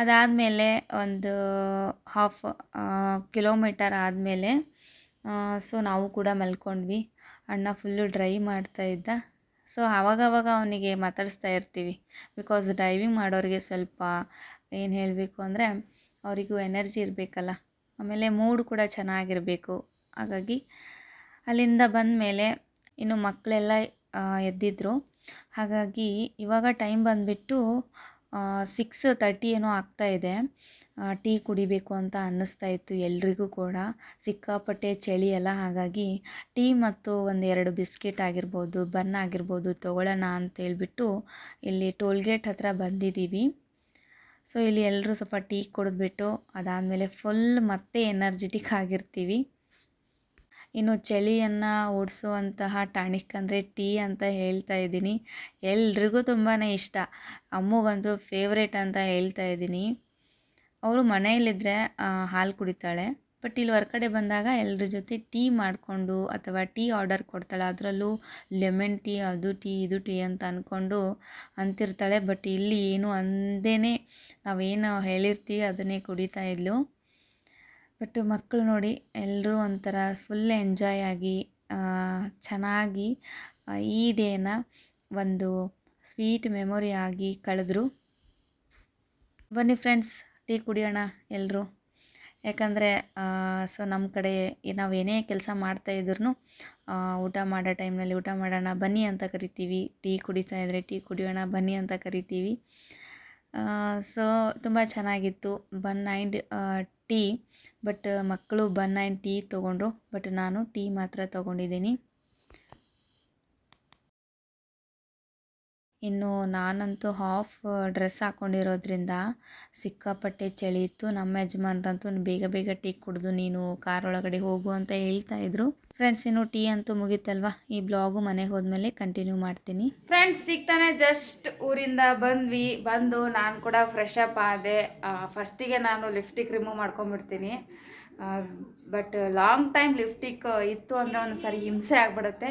ಅದಾದಮೇಲೆ ಒಂದು ಹಾಫ್ ಕಿಲೋಮೀಟರ್ ಆದಮೇಲೆ ಸೊ ನಾವು ಕೂಡ ಮಲ್ಕೊಂಡ್ವಿ. ಅಣ್ಣ ಫುಲ್ಲು ಡ್ರೈ ಮಾಡ್ತಾ ಇದ್ದ. ಸೊ ಆವಾಗವಾಗ ಅವನಿಗೆ ಮಾತಾಡಿಸ್ತಾ ಇರ್ತೀವಿ. ಬಿಕಾಸ್ ಡ್ರೈವಿಂಗ್ ಮಾಡೋರಿಗೆ ಸ್ವಲ್ಪ ಏನು ಹೇಳಬೇಕು ಅಂದರೆ, ಅವರಿಗೂ ಎನರ್ಜಿ ಇರಬೇಕಲ್ಲ. ಆಮೇಲೆ ಮೂಡ್ ಕೂಡ ಚೆನ್ನಾಗಿರಬೇಕು. ಹಾಗಾಗಿ ಅಲ್ಲಿಂದ ಬಂದ ಮೇಲೆ ಇನ್ನು ಮಕ್ಕಳೆಲ್ಲ ಎದ್ದಿದ್ರು. ಹಾಗಾಗಿ ಇವಾಗ ಟೈಮ್ ಬಂದುಬಿಟ್ಟು ಸಿಕ್ಸ್ ತರ್ಟಿ ಏನೋ ಆಗ್ತಾ ಇದೆ. ಟೀ ಕುಡಿಬೇಕು ಅಂತ ಅನ್ನಿಸ್ತಾ ಇತ್ತು ಎಲ್ರಿಗೂ ಕೂಡ. ಸಿಕ್ಕಾಪಟ್ಟೆ ಚಳಿ ಅಲ್ಲ ಹಾಗಾಗಿ ಟೀ ಮತ್ತು ಒಂದೆರಡು ಬಿಸ್ಕೆಟ್ ಆಗಿರ್ಬೋದು, ಬನ್ ಆಗಿರ್ಬೋದು ತೊಗೊಳ್ಳೋಣ ಅಂತ ಹೇಳ್ಬಿಟ್ಟು ಇಲ್ಲಿ ಟೋಲ್ಗೇಟ್ ಹತ್ತಿರ ಬಂದಿದ್ದೀವಿ. ಸೊ ಇಲ್ಲಿ ಎಲ್ಲರೂ ಸ್ವಲ್ಪ ಟೀ ಕುಡಿದ್ಬಿಟ್ಟು ಅದಾದಮೇಲೆ ಫುಲ್ ಮತ್ತೆ ಎನರ್ಜೆಟಿಕ್ ಆಗಿರ್ತೀವಿ. ಇನ್ನು ಚಳಿಯನ್ನು ಓಡಿಸುವಂತಹ ಟಾನಿಕ್ ಅಂದರೆ ಟೀ ಅಂತ ಹೇಳ್ತಾ ಇದ್ದೀನಿ. ಎಲ್ರಿಗೂ ತುಂಬಾ ಇಷ್ಟ. ಅಮ್ಮಗಂತೂ ಫೇವ್ರೇಟ್ ಅಂತ ಹೇಳ್ತಾ ಇದ್ದೀನಿ. ಅವರು ಮನೆಯಲ್ಲಿದ್ದರೆ ಹಾಲು ಕುಡಿತಾಳೆ. ಬಟ್ ಇಲ್ಲಿ ಹೊರ್ಗಡೆ ಬಂದಾಗ ಎಲ್ಲರ ಜೊತೆ ಟೀ ಮಾಡಿಕೊಂಡು ಅಥವಾ ಟೀ ಆರ್ಡರ್ ಕೊಡ್ತಾಳೆ. ಅದರಲ್ಲೂ ಲೆಮನ್ ಟೀ ಅದು ಟೀ ಇದು ಟೀ ಅಂತ ಅಂದ್ಕೊಂಡು ಅಂತಿರ್ತಾಳೆ. ಬಟ್ ಇಲ್ಲಿ ಏನು ಅಂದೇನೆ ನಾವೇನು ಹೇಳಿರ್ತೀವಿ ಅದನ್ನೇ ಕುಡಿತಾ ಇದ್ಲು. ಬಟ್ ಮಕ್ಕಳು ನೋಡಿ ಎಲ್ಲರೂ ಒಂಥರ ಫುಲ್ ಎಂಜಾಯ್ ಆಗಿ ಚೆನ್ನಾಗಿ ಈ ಡೇನ ಒಂದು ಸ್ವೀಟ್ ಮೆಮೊರಿ ಆಗಿ ಕಳೆದ್ರು. ಬನ್ನಿ ಫ್ರೆಂಡ್ಸ್ ಟೀ ಕುಡಿಯೋಣ ಎಲ್ಲರೂ ಯಾಕಂದರೆ ಸೊ ನಮ್ಮ ಕಡೆ ನಾವು ಏನೇ ಕೆಲಸ ಮಾಡ್ತಾ ಇದ್ರೂ ಊಟ ಮಾಡೋ ಟೈಮ್ನಲ್ಲಿ ಊಟ ಮಾಡೋಣ ಬನ್ನಿ ಅಂತ ಕರಿತೀವಿ. ಟೀ ಕುಡಿತಾ ಇದ್ದರೆ ಟೀ ಕುಡಿಯೋಣ ಬನ್ನಿ ಅಂತ ಕರಿತೀವಿ. ಸೊ ತುಂಬ ಚೆನ್ನಾಗಿತ್ತು. ಬನ್ ಆ್ಯಂಡ್ ಟೀ, ಬಟ್ ಮಕ್ಕಳು ಬನ್ ಆ್ಯಂಡ್ ಟೀ ತೊಗೊಂಡ್ರು, ಬಟ್ ನಾನು ಟೀ ಮಾತ್ರ ತೊಗೊಂಡಿದ್ದೀನಿ. ಇನ್ನು ನಾನಂತೂ ಹಾಫ್ ಡ್ರೆಸ್ ಹಾಕ್ಕೊಂಡಿರೋದ್ರಿಂದ ಸಿಕ್ಕಾಪಟ್ಟೆ ಚಳಿ ಇತ್ತು. ನಮ್ಮ ಯಜಮಾನ್ರಂತೂ ಬೇಗ ಬೇಗ ಟೀ ಕುಡಿದು ನೀನು ಕಾರ್ ಒಳಗಡೆ ಹೋಗು ಅಂತ ಹೇಳ್ತಾ ಇದ್ರು. ಫ್ರೆಂಡ್ಸ್, ಇನ್ನು ಟೀ ಅಂತೂ ಮುಗೀತಲ್ವಾ? ಈ ಬ್ಲಾಗು ಮನೆಗೆ ಹೋದ್ಮೇಲೆ ಕಂಟಿನ್ಯೂ ಮಾಡ್ತೀನಿ. ಫ್ರೆಂಡ್ಸ್, ಸಿಗ್ತಾನೆ ಜಸ್ಟ್ ಊರಿಂದ ಬಂದ್ವಿ. ಬಂದು ನಾನು ಕೂಡ ಫ್ರೆಶ್ ಅಪ್ ಆದೆ. ಫಸ್ಟಿಗೆ ನಾನು ಲಿಫ್ಟಿಕ್ ರಿಮೂವ್ ಮಾಡ್ಕೊಂಬಿಡ್ತೀನಿ ಬಟ್ ಲಾಂಗ್ ಟೈಮ್ ಲಿಫ್ಟಿಕ್ ಇತ್ತು ಅಂದರೆ ಒಂದು ಸರಿ ಹಿಂಸೆ ಆಗಿಬಿಡುತ್ತೆ.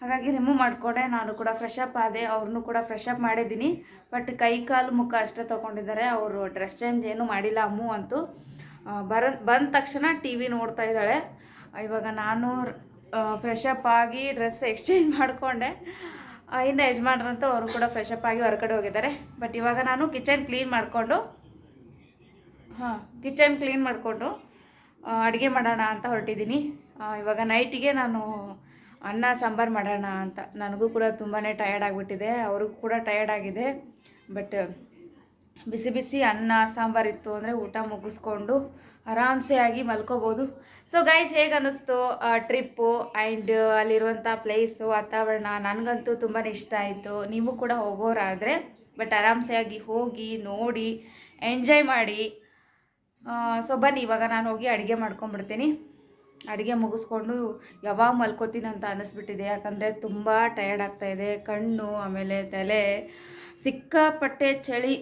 ಹಾಗಾಗಿ ರಿಮೂವ್ ಮಾಡಿಕೊಂಡೆ. ನಾನು ಕೂಡ ಫ್ರೆಶ್ ಅಪ್ ಆದೆ. ಅವ್ರನ್ನೂ ಕೂಡ ಫ್ರೆಶ್ ಅಪ್ ಮಾಡಿದ್ದೀನಿ. ಬಟ್ ಕೈ ಕಾಲು ಮುಖ ಅಷ್ಟೇ ತೊಗೊಂಡಿದ್ದಾರೆ. ಅವರು ಡ್ರೆಸ್ ಚೇಂಜ್ ಏನೂ ಮಾಡಿಲ್ಲ ಅಮ್ಮು ಅಂತೂ. ಬರ, ಬಂದ ತಕ್ಷಣ ಟಿ ವಿ ನೋಡ್ತಾ ಇದ್ದಾಳೆ. ಇವಾಗ ನಾನು ಫ್ರೆಶ್ ಅಪ್ ಆಗಿ ಡ್ರೆಸ್ ಎಕ್ಸ್ಚೇಂಜ್ ಮಾಡಿಕೊಂಡೆ. ಇನ್ನು ಯಜಮಾನ್ರಂತೂ ಅವರು ಕೂಡ ಫ್ರೆಶ್ ಅಪ್ ಆಗಿ ಹೊರಗಡೆ ಹೋಗಿದ್ದಾರೆ. ಬಟ್ ಇವಾಗ ನಾನು ಕಿಚನ್ ಕ್ಲೀನ್ ಮಾಡಿಕೊಂಡು, ಹಾಂ ಕಿಚನ್ ಕ್ಲೀನ್ ಮಾಡಿಕೊಂಡು ಅಡುಗೆ ಮಾಡೋಣ ಅಂತ ಹೊರಟಿದ್ದೀನಿ. ಇವಾಗ ನೈಟಿಗೆ ನಾನು ಅನ್ನ, ಸಾಂಬಾರು ಮಾಡೋಣ ಅಂತ. ನನಗೂ ಕೂಡ ತುಂಬಾ ಟಯರ್ಡ್ ಆಗಿಬಿಟ್ಟಿದೆ. ಅವ್ರಿಗೂ ಕೂಡ ಟಯರ್ಡ್ ಆಗಿದೆ. ಬಟ್ ಬಿಸಿ ಬಿಸಿ ಅನ್ನ ಸಾಂಬಾರಿತ್ತು ಅಂದರೆ ಊಟ ಮುಗಿಸ್ಕೊಂಡು ಆರಾಮ್ಸೆ ಆಗಿ ಮಲ್ಕೋಬೋದು. ಸೊ ಗೈಸ್ ಹೇಗೆ ಅನ್ನಿಸ್ತು ಟ್ರಿಪ್ಪು ಆ್ಯಂಡ್ ಅಲ್ಲಿರುವಂಥ ಪ್ಲೇಸು ವಾತಾವರಣ? ನನಗಂತೂ ತುಂಬಾ ಇಷ್ಟ ಆಯಿತು. ನೀವು ಕೂಡ ಹೋಗೋರಾದರೆ ಬಟ್ ಆರಾಮ್ಸೆ ಆಗಿ ಹೋಗಿ, ನೋಡಿ ಎಂಜಾಯ್ ಮಾಡಿ. ಸೊ ಬನ್ನಿ, ಇವಾಗ ನಾನು ಹೋಗಿ ಅಡುಗೆ ಮಾಡ್ಕೊಂಬಿಡ್ತೀನಿ ಅಡುಗೆ ಮುಗಿಸ್ಕೊಂಡು ಯಾವಾಗ ಮಲ್ಕೋತೀನಿ ಅಂತ ಅನ್ನಿಸ್ಬಿಟ್ಟಿದೆ. ಯಾಕಂದರೆ ತುಂಬ ಟಯರ್ಡ್ ಆಗ್ತಾಯಿದೆ ಕಣ್ಣು, ಆಮೇಲೆ ತಲೆ ಸಿಕ್ಕಾಪಟ್ಟೆ ಚಳಿ.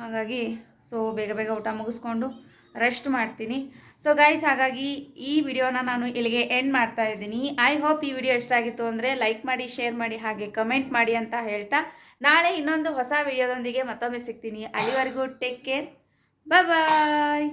ಹಾಗಾಗಿ ಸೊ ಬೇಗ ಬೇಗ ಊಟ ಮುಗಿಸ್ಕೊಂಡು ರೆಸ್ಟ್ ಮಾಡ್ತೀನಿ. ಸೊ ಗೈಸ್ ಹಾಗಾಗಿ ಈ ವಿಡಿಯೋನ ನಾನು ಇಲ್ಲಿಗೆ ಎಂಡ್ ಮಾಡ್ತಾ ಇದ್ದೀನಿ. ಐ ಹೋಪ್ ಈ ವಿಡಿಯೋ ಇಷ್ಟ ಆಗಿತ್ತು ಅಂದರೆ ಲೈಕ್ ಮಾಡಿ ಶೇರ್ ಮಾಡಿ, ಹಾಗೆ ಕಮೆಂಟ್ ಮಾಡಿ ಅಂತ ಹೇಳ್ತಾ ನಾಳೆ ಇನ್ನೊಂದು ಹೊಸ ವಿಡಿಯೋದೊಂದಿಗೆ ಮತ್ತೊಮ್ಮೆ ಸಿಗ್ತೀನಿ. ಅಲ್ಲಿವರೆಗೂ ಟೇಕ್ ಕೇರ್ ಬಾಯ್